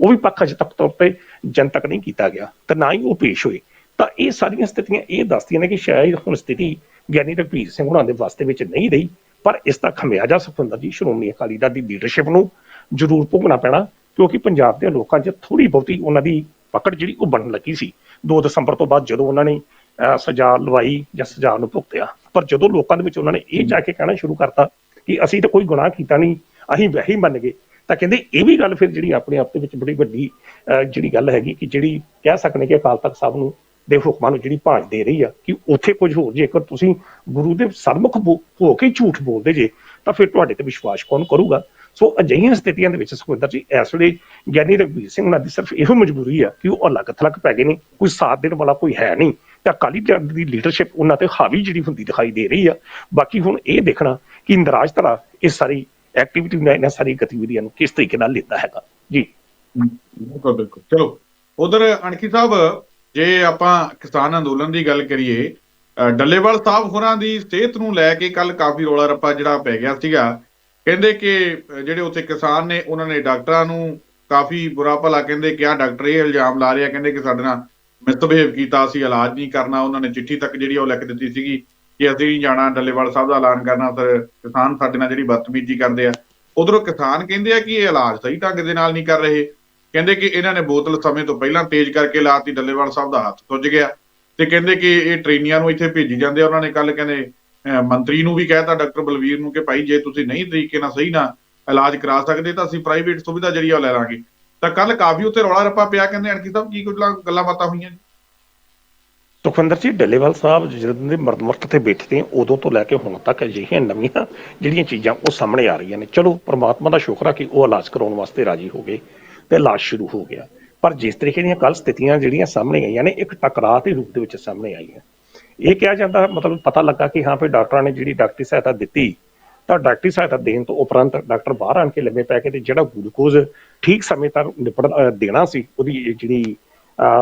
ਉਹ ਵੀ ਪੱਖ ਅਜੇ ਤੱਕ ਤੌਰ ਤੇ ਜਨਤਕ ਨਹੀਂ ਕੀਤਾ ਗਿਆ। ਤੇ ਨਾ ਹੀ ਉਹ ਪੇਸ਼ ਹੋਏ। ਤਾਂ ਇਹ ਸਾਰੀਆਂ ਸਥਿਤੀਆਂ ਇਹ ਦੱਸਦੀਆਂ ਨੇ ਕਿ ਸ਼ਾਇਦ ਹੁਣ ਸਥਿਤੀ ਗਿਆਨੀ ਰਘਬੀਰ ਸਿੰਘ ਉਹਨਾਂ ਦੇ ਵਾਸਤੇ ਵਿੱਚ ਨਹੀਂ ਰਹੀ ਪਰ ਇਸ ਦਾ ਖਮਿਆਜਾ ਸੁਖਵਿੰਦਰ ਜੀ ਸ਼੍ਰੋਮਣੀ ਅਕਾਲੀ ਦਲ ਦੀ ਲੀਡਰਸ਼ਿਪ ਨੂੰ ਜ਼ਰੂਰ ਭੁਗਣਾ ਪੈਣਾ ਕਿਉਂਕਿ ਪੰਜਾਬ ਦੇ ਲੋਕਾਂ 'ਚ ਥੋੜੀ ਬਹੁਤੀ ਉਹਨਾਂ ਦੀ ਪਕੜ ਜਿਹੜੀ ਉਹ ਬਣਨ ਲੱਗੀ ਸੀ। 2 ਦਸੰਬਰ ਤੋਂ ਬਾਅਦ ਜਦੋਂ ਉਹਨਾਂ ਨੇ ਅਹ, ਸਜ਼ਾ ਲਵਾਈ ਜਾਂ ਸਜ਼ਾ ਨੂੰ ਭੁਗਤਿਆ ਪਰ ਜਦੋਂ ਲੋਕਾਂ ਦੇ ਵਿੱਚ ਉਹਨਾਂ ਨੇ ਇਹ ਜਾ ਕੇ ਕਹਿਣਾ ਸ਼ੁਰੂ ਕਰਤਾ ਕਿ ਅਸੀਂ ਤਾਂ ਕੋਈ ਗੁਨਾਹ ਕੀਤਾ ਨਹੀਂ ਅਸੀਂ ਵੈਸੇ ਹੀ ਮੰਨ ਗਏ ਤਾਂ ਕਹਿੰਦੇ ਇਹ ਵੀ ਗੱਲ ਫਿਰ ਜਿਹੜੀ ਆਪਣੇ ਆਪ ਦੇ ਵਿੱਚ ਬੜੀ ਵੱਡੀ ਜਿਹੜੀ ਗੱਲ ਹੈਗੀ ਕਿ ਜਿਹੜੀ ਕਹਿ ਸਕਦੇ ਕਿ ਅਕਾਲ ਤਖਤ ਸਾਹਿਬ ਨੂੰ ਦੇ ਹੁਕਮਾਂ ਨੂੰ ਜਿਹੜੀ ਭਾਂਜ ਦੇ ਰਹੀ ਆ ਕਿ ਉੱਥੇ ਕੁਝ ਹੋਰ ਜੇਕਰ ਤੁਸੀਂ ਗੁਰੂ ਦੇ ਸਨਮੁਖ ਬੋ- ਹੋ ਕੇ ਝੂਠ ਬੋਲਦੇ ਜੇ, ਤਾਂ ਫਿਰ ਤੁਹਾਡੇ ਤੇ ਵਿਸ਼ਵਾਸ ਕੌਣ ਕਰੂਗਾ? ਸੋ ਅਜਿਹੀਆਂ ਸਥਿਤੀਆਂ ਦੇ ਵਿੱਚ ਸੁਖਵਿੰਦਰ ਜੀ, ਇਸ ਵੇਲੇ ਗਿਆਨੀ ਰਘਬੀਰ ਸਿੰਘ ਉਹਨਾਂ ਦੀ ਸਿਰਫ ਇਹੋ ਮਜਬੂਰੀ ਆ ਕਿ ਉਹ ਅਲੱਗ ਥਲੱਗ ਪੈ ਗਏ ਨੇ, ਕੋਈ ਸਾਥ ਦੇਣ ਵਾਲਾ ਕੋਈ ਹੈ ਨਹੀਂ। ਤਾਂ ਅਕਾਲੀ ਦਲ ਦੀ ਲੀਡਰਸ਼ਿਪ ਉਹਨਾਂ ਤੇ ਹਾਵੀ ਜਿਹੜੀ ਹੁੰਦੀ ਦਿਖਾਈ ਦੇ ਰਹੀ ਆ। ਬਾਕੀ ਹੁਣ ਇਹ ਦੇਖਣਾ ਕਿ ਨਰਾਜ ਧੜਾ ਇਹ ਸਾਰੀ ਐਕਟੀਵਿਟੀ ਨਾਲ ਇਹਨਾਂ ਸਾਰੀ ਗਤੀਵਿਧੀਆਂ ਨੂੰ ਕਿਸ ਤਰੀਕੇ ਨਾਲ ਲੈਂਦਾ ਹੈਗਾ। ਜੀ। ਬਿਲਕੁਲ ਬਿਲਕੁਲ। ਚਲੋ, ਉਧਰ ਅਣਖੀ ਸਾਹਿਬ, ਜੇ ਆਪਾਂ ਕਿਸਾਨ ਅੰਦੋਲਨ ਦੀ ਗੱਲ ਕਰੀਏ ਡੱਲੇਵਾਲ ਸਾਹਿਬ ਹੋਰਾਂ ਦੀ ਸਿਹਤ ਨੂੰ ਲੈ ਕੇ ਕੱਲ ਕਾਫੀ ਰੌਲਾ ਰੱਪਾ ਜਿਹੜਾ ਪੈ ਗਿਆ ਸੀਗਾ। ਕਹਿੰਦੇ ਕਿ ਜਿਹੜੇ ਉੱਥੇ ਕਿਸਾਨ ਨੇ, ਉਹਨਾਂ ਨੇ ਡਾਕਟਰਾਂ ਨੂੰ ਕਾਫੀ ਬੁਰਾ ਭਲਾ ਕਹਿੰਦੇ ਕਿਹਾ। ਡਾਕਟਰ ਇਹ ਇਲਜ਼ਾਮ ਲਾ ਰਿਹਾ, ਕਹਿੰਦੇ ਕਿ ਸਾਡੇ ਨਾਲ ਮਿਸਬਿਹੇਵ ਕੀਤਾ, ਅਸੀਂ ਇਲਾਜ ਨਹੀਂ ਕਰਨਾ। ਉਹਨਾਂ ਨੇ ਚਿੱਠੀ ਤੱਕ ਜਿਹੜੀ ਉਹ ਲਿਖ ਦਿੱਤੀ ਸੀਗੀ। ਕਿ ਅਸੀਂ ਨਹੀਂ ਜਾਣਾ ਡੱਲੇਵਾਲ ਸਾਹਿਬ ਦਾ ਐਲਾਨ ਕਰਨਾ ਫਿਰ ਕਿਸਾਨ ਸਾਡੇ ਨਾਲ ਜਿਹੜੀ ਬਦਤਮੀਜ਼ੀ ਕਰਦੇ ਆ ਉਧਰੋਂ ਕਿਸਾਨ ਕਹਿੰਦੇ ਆ ਕਿ ਇਹ ਇਲਾਜ ਸਹੀ ਢੰਗ ਦੇ ਨਾਲ ਨਹੀਂ ਕਰ ਰਹੇ। ਕਹਿੰਦੇ ਕਿ ਇਹਨਾਂ ਨੇ ਬੋਤਲ ਸਮੇਂ ਤੋਂ ਪਹਿਲਾਂ ਤੇਜ਼ ਕਰਕੇ ਲਾਤੀ ਡੱਲੇਵਾਲ ਸਾਹਿਬ ਦਾ ਹੱਥ ਸੁੱਜ ਗਿਆ। ਤੇ ਕਹਿੰਦੇ ਕਿ ਇਹ ਟ੍ਰੇਨੀਆਂ ਨੂੰ ਇੱਥੇ ਭੇਜੀ ਜਾਂਦੇ ਆ ਉਹਨਾਂ ਨੇ ਕੱਲ ਕਹਿੰਦੇ ਅਹ, ਮੰਤਰੀ ਨੂੰ ਵੀ ਕਹਿਤਾ ਡਾਕਟਰ ਬਲਵੀਰ ਨੂੰ ਕਿ ਭਾਈ ਜੇ ਤੁਸੀਂ ਨਹੀਂ ਤਰੀਕੇ ਨਾਲ ਸਹੀ ਨਾ ਇਲਾਜ ਕਰਾ ਸਕਦੇ ਤਾਂ ਅਸੀਂ ਪ੍ਰਾਈਵੇਟ ਸੁਵਿਧਾ ਜਿਹੜੀ ਆ ਉਹ ਲੈ ਲਾਂਗੇ। ਤਾਂ ਕੱਲ ਕਾਫੀ ਉੱਤੇ ਰੌਲਾ ਰੱਪਾ ਪਿਆ ਕਹਿੰਦੇ ਅਣਕੀ ਸਾਹਿਬ ਕੀ ਕੁਝ ਗੱਲਾਂ ਬਾਤਾਂ ਹੋਈਆਂ? ਜੀ? ਸੁਖਵਿੰਦਰ ਜੀ, ਡੱਲੇਵਾਲ ਸਾਹਿਬ ਜਦੋਂ ਦੇ ਮਰਦਮਰਤ ਤੇ ਬੈਠਦੇ ਆ, ਉਦੋਂ ਤੋਂ ਲੈ ਕੇ ਹੁਣ ਤੱਕ ਅਜਿਹੀਆਂ ਨਵੀਆਂ ਜਿਹੜੀਆਂ ਚੀਜ਼ਾਂ ਉਹ ਸਾਹਮਣੇ ਆ ਰਹੀਆਂ ਨੇ। ਚਲੋ, ਪ੍ਰਮਾਤਮਾ ਦਾ ਸ਼ੁਕਰ ਆ ਕਿ ਉਹ ਇਲਾਜ ਕਰਾਉਣ ਵਾਸਤੇ ਰਾਜੀ ਹੋ ਗਏ ਤੇ ਇਲਾਜ ਸ਼ੁਰੂ ਹੋ ਗਿਆ। ਪਰ ਜਿਸ ਤਰੀਕੇ ਦੀਆਂ ਕੱਲ ਸਥਿਤੀਆਂ ਜਿਹੜੀਆਂ ਸਾਹਮਣੇ ਆਈਆਂ ਨੇ, ਇੱਕ ਟਕਰਾਅ ਦੇ ਰੂਪ ਦੇ ਵਿੱਚ ਸਾਹਮਣੇ ਆਈਆਂ। ਇਹ ਕਿਹਾ ਜਾਂਦਾ, ਮਤਲਬ ਪਤਾ ਲੱਗਾ ਕਿ ਹਾਂ ਫਿਰ ਡਾਕਟਰਾਂ ਨੇ ਜਿਹੜੀ ਡਾਕਟਰੀ ਸਹਾਇਤਾ ਦਿੱਤੀ, ਤਾਂ ਡਾਕਟਰੀ ਸਹਾਇਤਾ ਦੇਣ ਤੋਂ ਉਪਰੰਤ ਡਾਕਟਰ ਬਾਹਰ ਆਣ ਕੇ ਲੰਮੇ ਪੈ ਕੇ ਤੇ ਜਿਹੜਾ ਗਲੂਕੋਜ਼ ਠੀਕ ਸਮੇਂ ਤੱਕ ਨਿਪੜ ਦੇਣਾ ਸੀ, ਉਹਦੀ ਜਿਹੜੀ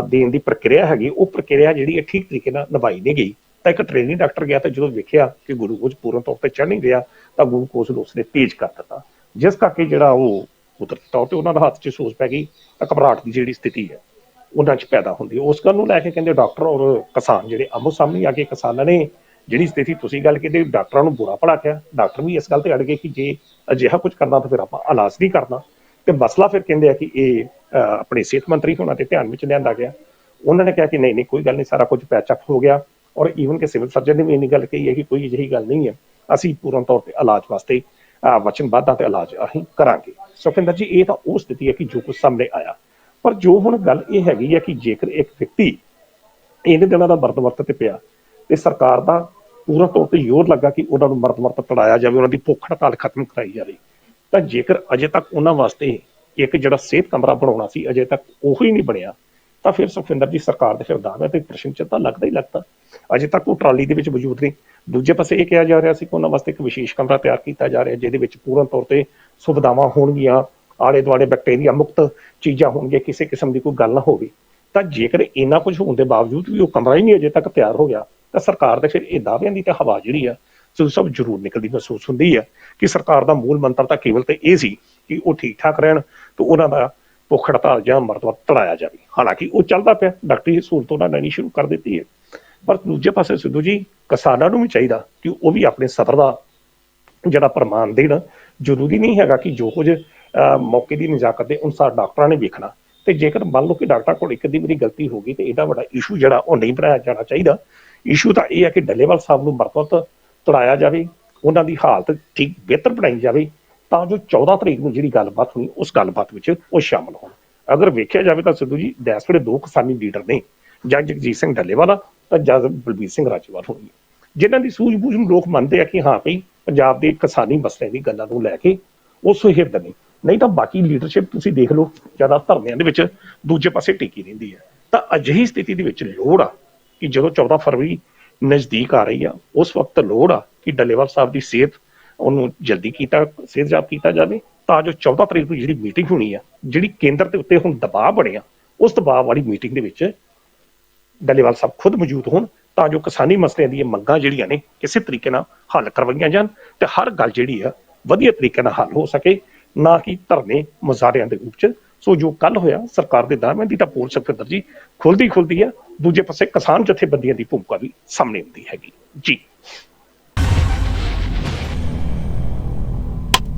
ਦੇਣ ਦੀ ਪ੍ਰਕਿਰਿਆ ਹੈਗੀ, ਉਹ ਪ੍ਰਕਿਰਿਆ ਜਿਹੜੀ ਹੈ ਠੀਕ ਤਰੀਕੇ ਨਾਲ ਨਿਭਾਈ ਨਹੀਂ ਗਈ। ਤਾਂ ਇੱਕ ਟ੍ਰੇਨਿੰਗ ਡਾਕਟਰ ਗਿਆ ਤਾਂ ਜਦੋਂ ਵੇਖਿਆ ਕਿ ਗਲੂਕੋਜ਼ ਪੂਰਨ ਤੌਰ ਤੇ ਚੜ ਨਹੀਂ ਰਿਹਾ, ਤਾਂ ਗਲੂਕੋਜ਼ ਨੂੰ ਉਸਨੇ ਤੇਜ਼ ਕਰ ਦਿੱਤਾ। ਜਿਸ ਕਰਕੇ ਜਿਹੜਾ ਉਹ ਕੁਦਰਤੀ ਤੌਰ ਤੇ ਉਹਨਾਂ ਦਾ ਹੱਥ 'ਚ ਸੋਜ ਪੈ ਗਈ, ਤਾਂ ਘਬਰਾਹਟ ਦੀ ਜਿਹੜੀ ਸਥਿਤੀ ਹੈ, ਉਹਨਾਂ 'ਚ ਪੈਦਾ ਹੁੰਦੀ ਉਸ ਗੱਲ ਨੂੰ ਲੈ ਕੇ ਕਹਿੰਦੇ ਡਾਕਟਰ ਔਰ ਕਿਸਾਨ ਜਿਹੜੇ ਆਮੋ ਸਾਹਮਣੇ ਆ ਕੇ ਕਿਸਾਨਾਂ ਨੇ ਜਿਹੜੀ ਸਥਿਤੀ ਤੁਸੀਂ ਗੱਲ ਕੀਤੀ, ਡਾਕਟਰਾਂ ਨੂੰ ਬੁਰਾ ਭਲਾ ਕਿਹਾ। ਡਾਕਟਰ ਵੀ ਇਸ ਗੱਲ ਤੇ ਅੜ ਗਏ ਕਿ ਜੇ ਅਜਿਹਾ ਕੁਝ ਕਰਨਾ ਤਾਂ ਫਿਰ ਆਪਾਂ ਇਲਾਜ ਨਹੀਂ ਕਰਨਾ। ਤੇ ਮਸਲਾ ਫਿਰ ਕਹਿੰਦੇ ਆ ਕਿ ਇਹ ਆਪਣੇ ਸਿਹਤ ਮੰਤਰੀ ਹੋਣਾ ਦੇ ਧਿਆਨ ਵਿੱਚ ਲਿਆਂਦਾ ਗਿਆ। ਉਹਨਾਂ ਨੇ ਕਿਹਾ ਕਿ ਨਹੀਂ ਨਹੀਂ, ਕੋਈ ਗੱਲ ਨਹੀਂ, ਸਾਰਾ ਕੁਝ ਪੈਚ ਅਪ ਹੋ ਗਿਆ। ਔਰ ਈਵਨ ਕਿ ਸਿਵਲ ਸਰਜਨ ਨੇ ਵੀ ਇੰਨੀ ਗੱਲ ਕਹੀ ਹੈ ਕਿ ਕੋਈ ਅਜਿਹੀ ਗੱਲ ਨਹੀਂ ਹੈ। ਅਸੀਂ ਪੂਰਨ ਤੌਰ ਤੇ ਇਲਾਜ ਵਾਸਤੇ ਵਚਨਬੱਧ ਤੇ ਇਲਾਜ ਅਸੀਂ ਕਰਾਂਗੇ। ਸੁਖਿੰਦਰ ਜੀ, ਇਹ ਤਾਂ ਉਹ ਸਥਿਤੀ ਹੈ ਕਿ ਜੋ ਕੁਝ ਸਾਹਮਣੇ ਆਇਆ। ਪਰ ਜੋ ਹੁਣ ਗੱਲ ਇਹ ਹੈਗੀ ਹੈ ਕਿ ਜੇਕਰ ਇੱਕ ਵਿਅਕਤੀ ਇਹਨੇ ਦਿਨਾਂ ਦਾ ਮਰਦ ਵਰਤ ਤੇ ਪਿਆ ਤੇ ਸਰਕਾਰ ਦਾ ਪੂਰਾ ਤੌਰ ਤੇ ਜ਼ੋਰ ਲੱਗਾ ਕਿ ਉਹਨਾਂ ਨੂੰ ਮਰਦ ਵਰਤ ਤੜਾਇਆ ਜਾਵੇ, ਉਹਨਾਂ ਦੀ ਭੁੱਖ ਹੜਤਾਲ ਖਤਮ ਕਰਾਈ ਜਾਵੇ ਤਾਂ ਜੇਕਰ ਅਜੇ ਤੱਕ ਉਹਨਾਂ ਵਾਸਤੇ ਇੱਕ ਜਿਹੜਾ ਸਿਹਤ ਕਮਰਾ ਬਣਾਉਣਾ ਸੀ, ਅਜੇ ਤੱਕ ਉਹ ਹੀ ਨਹੀਂ ਬਣਿਆ, ਤਾਂ ਫਿਰ ਸੁਖਵਿੰਦਰ ਜੀ ਸਰਕਾਰ ਦੇ ਖਿਰਦਾਰ ਹੈ ਤੇ ਪ੍ਰਸ਼ਨ ਚਿੰਨ੍ਹ ਲੱਗਦਾ ਹੀ ਲੱਗਦਾ। ਅਜੇ ਤੱਕ ਉਹ ਟਰਾਲੀ ਦੇ ਵਿੱਚ ਮੌਜੂਦ ਨੇ ਦੂਜੇ ਪਾਸੇ ਇਹ ਕਿਹਾ ਜਾ ਰਿਹਾ ਸੀ ਕਿ ਉਹਨਾਂ ਵਾਸਤੇ ਇੱਕ ਵਿਸ਼ੇਸ਼ ਕਮਰਾ ਤਿਆਰ ਕੀਤਾ ਜਾ ਰਿਹਾ, ਜਿਹਦੇ ਵਿੱਚ ਪੂਰਨ ਤੌਰ ਤੇ ਸੁਵਿਧਾਵਾਂ ਹੋਣਗੀਆਂ ਆਲੇ ਦੁਆਲੇ ਬੈਕਟੀਰੀਆ ਮੁਕਤ ਚੀਜ਼ਾਂ ਹੋਣਗੀਆਂ, ਕਿਸੇ ਕਿਸਮ ਦੀ ਕੋਈ ਗੱਲ ਨਾ ਹੋਵੇ। ਤਾਂ ਜੇਕਰ ਇੰਨਾ ਕੁਝ ਹੋਣ ਦੇ ਬਾਵਜੂਦ ਵੀ ਉਹ ਕਮਰਾ ਹੀ ਨਹੀਂ ਅਜੇ ਤੱਕ ਤਿਆਰ ਹੋ ਗਿਆ, ਤਾਂ ਸਰਕਾਰ ਦੇ ਫਿਰ ਇਹ ਦਾਅਵਿਆਂ ਦੀ ਤਾਂ ਹਵਾ ਜਿਹੜੀ ਆ ਸੋ ਸਭ ਜ਼ਰੂਰ ਨਿਕਲਦੀ ਮਹਿਸੂਸ ਹੁੰਦੀ ਹੈ ਕਿ ਸਰਕਾਰ ਦਾ ਮੂਲ ਮੰਤਰ ਤਾਂ ਕੇਵਲ ਤੇ ਇਹ ਸੀ ਕਿ ਉਹ ਠੀਕ ਠਾਕ ਰਹਿਣ ਤੇ ਉਹਨਾਂ ਦਾ ਭੁੱਖ ਹੜਤਾਲ ਜਾਂ ਮਰਤਬਾ ਤੜਾਇਆ ਜਾਵੇ। ਹਾਲਾਂਕਿ ਉਹ ਚੱਲਦਾ ਪਿਆ ਡਾਕਟਰੀ ਸਹੂਲਤ ਉਹਨਾਂ ਨੇ ਨਹੀਂ ਸ਼ੁਰੂ ਕਰ ਦਿੱਤੀ ਹੈ। ਪਰ ਦੂਜੇ ਪਾਸੇ ਸਿੱਧੂ ਜੀ ਕਿਸਾਨਾਂ ਨੂੰ ਵੀ ਚਾਹੀਦਾ ਕਿ ਉਹ ਵੀ ਆਪਣੇ ਸਬਰ ਦਾ ਜਿਹੜਾ ਪ੍ਰਮਾਣ ਦੇਣ। ਜ਼ਰੂਰੀ ਨਹੀਂ ਹੈਗਾ ਕਿ ਜੋ ਕੁਝ ਅਹ, ਮੌਕੇ ਦੀ ਨਜ਼ਾਕਤ ਦੇ ਅਨੁਸਾਰ ਡਾਕਟਰਾਂ ਨੇ ਵੇਖਣਾ। ਤੇ ਜੇਕਰ ਮੰਨ ਲਓ ਕਿ ਡਾਕਟਰਾਂ ਕੋਲ ਇੱਕ ਦੀ ਮੇਰੀ ਗਲਤੀ ਹੋ ਗਈ ਤੇ ਇਹਦਾ ਵੱਡਾ ਇਸ਼ੂ ਜਿਹੜਾ ਉਹ ਨਹੀਂ ਬਣਾਇਆ ਜਾਣਾ ਚਾਹੀਦਾ। ਇਸ਼ੂ ਤਾਂ ਇਹ ਹੈ ਕਿ ਡੱਲੇਵਾਲ ਸਾਹਿਬ ਨੂੰ ਮਰਤਬਤ ਤੜਾਇਆ ਜਾਵੇ, ਉਹਨਾਂ ਦੀ ਹਾਲਤ ਠੀਕ ਬਿਹਤਰ ਬਣਾਈ ਜਾਵੇ, ਤਾਂ ਜੋ 14 ਤਰੀਕ ਨੂੰ ਜਿਹੜੀ ਗੱਲਬਾਤ ਹੋਣੀ, ਉਸ ਗੱਲਬਾਤ ਵਿੱਚ ਉਹ ਸ਼ਾਮਲ ਹੋਣ। ਅਗਰ ਵੇਖਿਆ ਜਾਵੇ ਤਾਂ ਸਿੱਧੂ ਜੀ, ਦੈਸ ਵੇਲੇ ਦੋ ਕਿਸਾਨੀ ਲੀਡਰ ਨੇ, ਜਾਂ ਜਗਜੀਤ ਸਿੰਘ ਡੱਲੇਵਾਲਾ ਤਾਂ ਜਾਂ ਬਲਬੀਰ ਸਿੰਘ ਰਾਜੇਵਾਲ ਹੋਣਗੇ ਜਿਨ੍ਹਾਂ ਦੀ ਸੂਝ-ਬੂਝ ਨੂੰ ਲੋਕ ਮੰਨਦੇ ਆ ਕਿ ਹਾਂ ਭਈ ਪੰਜਾਬ ਦੇ ਕਿਸਾਨੀ ਮਸਲੇ ਦੀ ਗੱਲਾਂ ਨੂੰ ਲੈ ਕੇ ਉਹ ਸੁਹਿਰਦ ਨੇ। ਨਹੀਂ ਤਾਂ ਬਾਕੀ ਲੀਡਰਸ਼ਿਪ ਤੁਸੀਂ ਦੇਖ ਲਓ ਜ਼ਿਆਦਾ ਧਰਨਿਆਂ ਦੇ ਵਿੱਚ ਦੂਜੇ ਪਾਸੇ ਟਿਕੀ ਰਹਿੰਦੀ ਹੈ ਤਾਂ ਅਜਿਹੀ ਸਥਿਤੀ ਦੇ ਵਿੱਚ ਲੋੜ ਆ ਕਿ ਜਦੋਂ 14 ਫਰਵਰੀ ਨਜ਼ਦੀਕ ਆ ਰਹੀ ਆ। ਉਸ ਵਕਤ ਲੋੜ ਆ ਕਿ ਡੱਲੇਵਾਲ ਸਾਹਿਬ ਦੀ ਸਿਹਤ ਉਹਨੂੰ ਜਲਦੀ ਕੀਤਾ ਸਿਹਤਯਾਬ ਕੀਤਾ ਜਾਵੇ। ਤਾਂ ਜੋ 14 ਤਰੀਕ ਨੂੰ ਜਿਹੜੀ ਮੀਟਿੰਗ ਹੋਣੀ ਆ, ਜਿਹੜੀ ਕੇਂਦਰ ਦੇ ਉੱਤੇ ਹੁਣ ਦਬਾਅ ਬਣਿਆ ਉਸ ਦਬਾਅ ਵਾਲੀ ਮੀਟਿੰਗ ਦੇ ਵਿੱਚ ਡੱਲੇਵਾਲ ਸਾਹਿਬ ਖੁਦ ਮੌਜੂਦ ਹੋਣ, ਤਾਂ ਜੋ ਕਿਸਾਨੀ ਮਸਲਿਆਂ ਦੀਆਂ ਮੰਗਾਂ ਜਿਹੜੀਆਂ ਨੇ, ਕਿਸੇ ਤਰੀਕੇ ਨਾਲ ਹੱਲ ਕਰਵਾਈਆਂ ਜਾਣ ਤੇ ਹਰ ਗੱਲ ਜਿਹੜੀ ਆ, ਵਧੀਆ ਤਰੀਕੇ ਨਾਲ ਹੱਲ ਹੋ ਸਕੇ, ਨਾ ਕਿ ਧਰਨੇ ਮੁਜ਼ਾਹਰਿਆਂ ਦੇ ਰੂਪ ਚ ਸੋ ਜੋ ਕੱਲ ਹੋਇਆ, ਸਰਕਾਰ ਦੇ ਦਾਅਵਿਆਂ ਦੀ ਤਾਂ ਪੋਲ ਸਕੱਤਰ ਜੀ ਖੁੱਲਦੀ ਖੁੱਲਦੀ ਆ, ਦੂਜੇ ਪਾਸੇ ਕਿਸਾਨ ਜਥੇਬੰਦੀਆਂ ਦੀ ਭੂਮਿਕਾ ਵੀ ਸਾਹਮਣੇ ਆਉਂਦੀ ਹੈਗੀ। ਜੀ।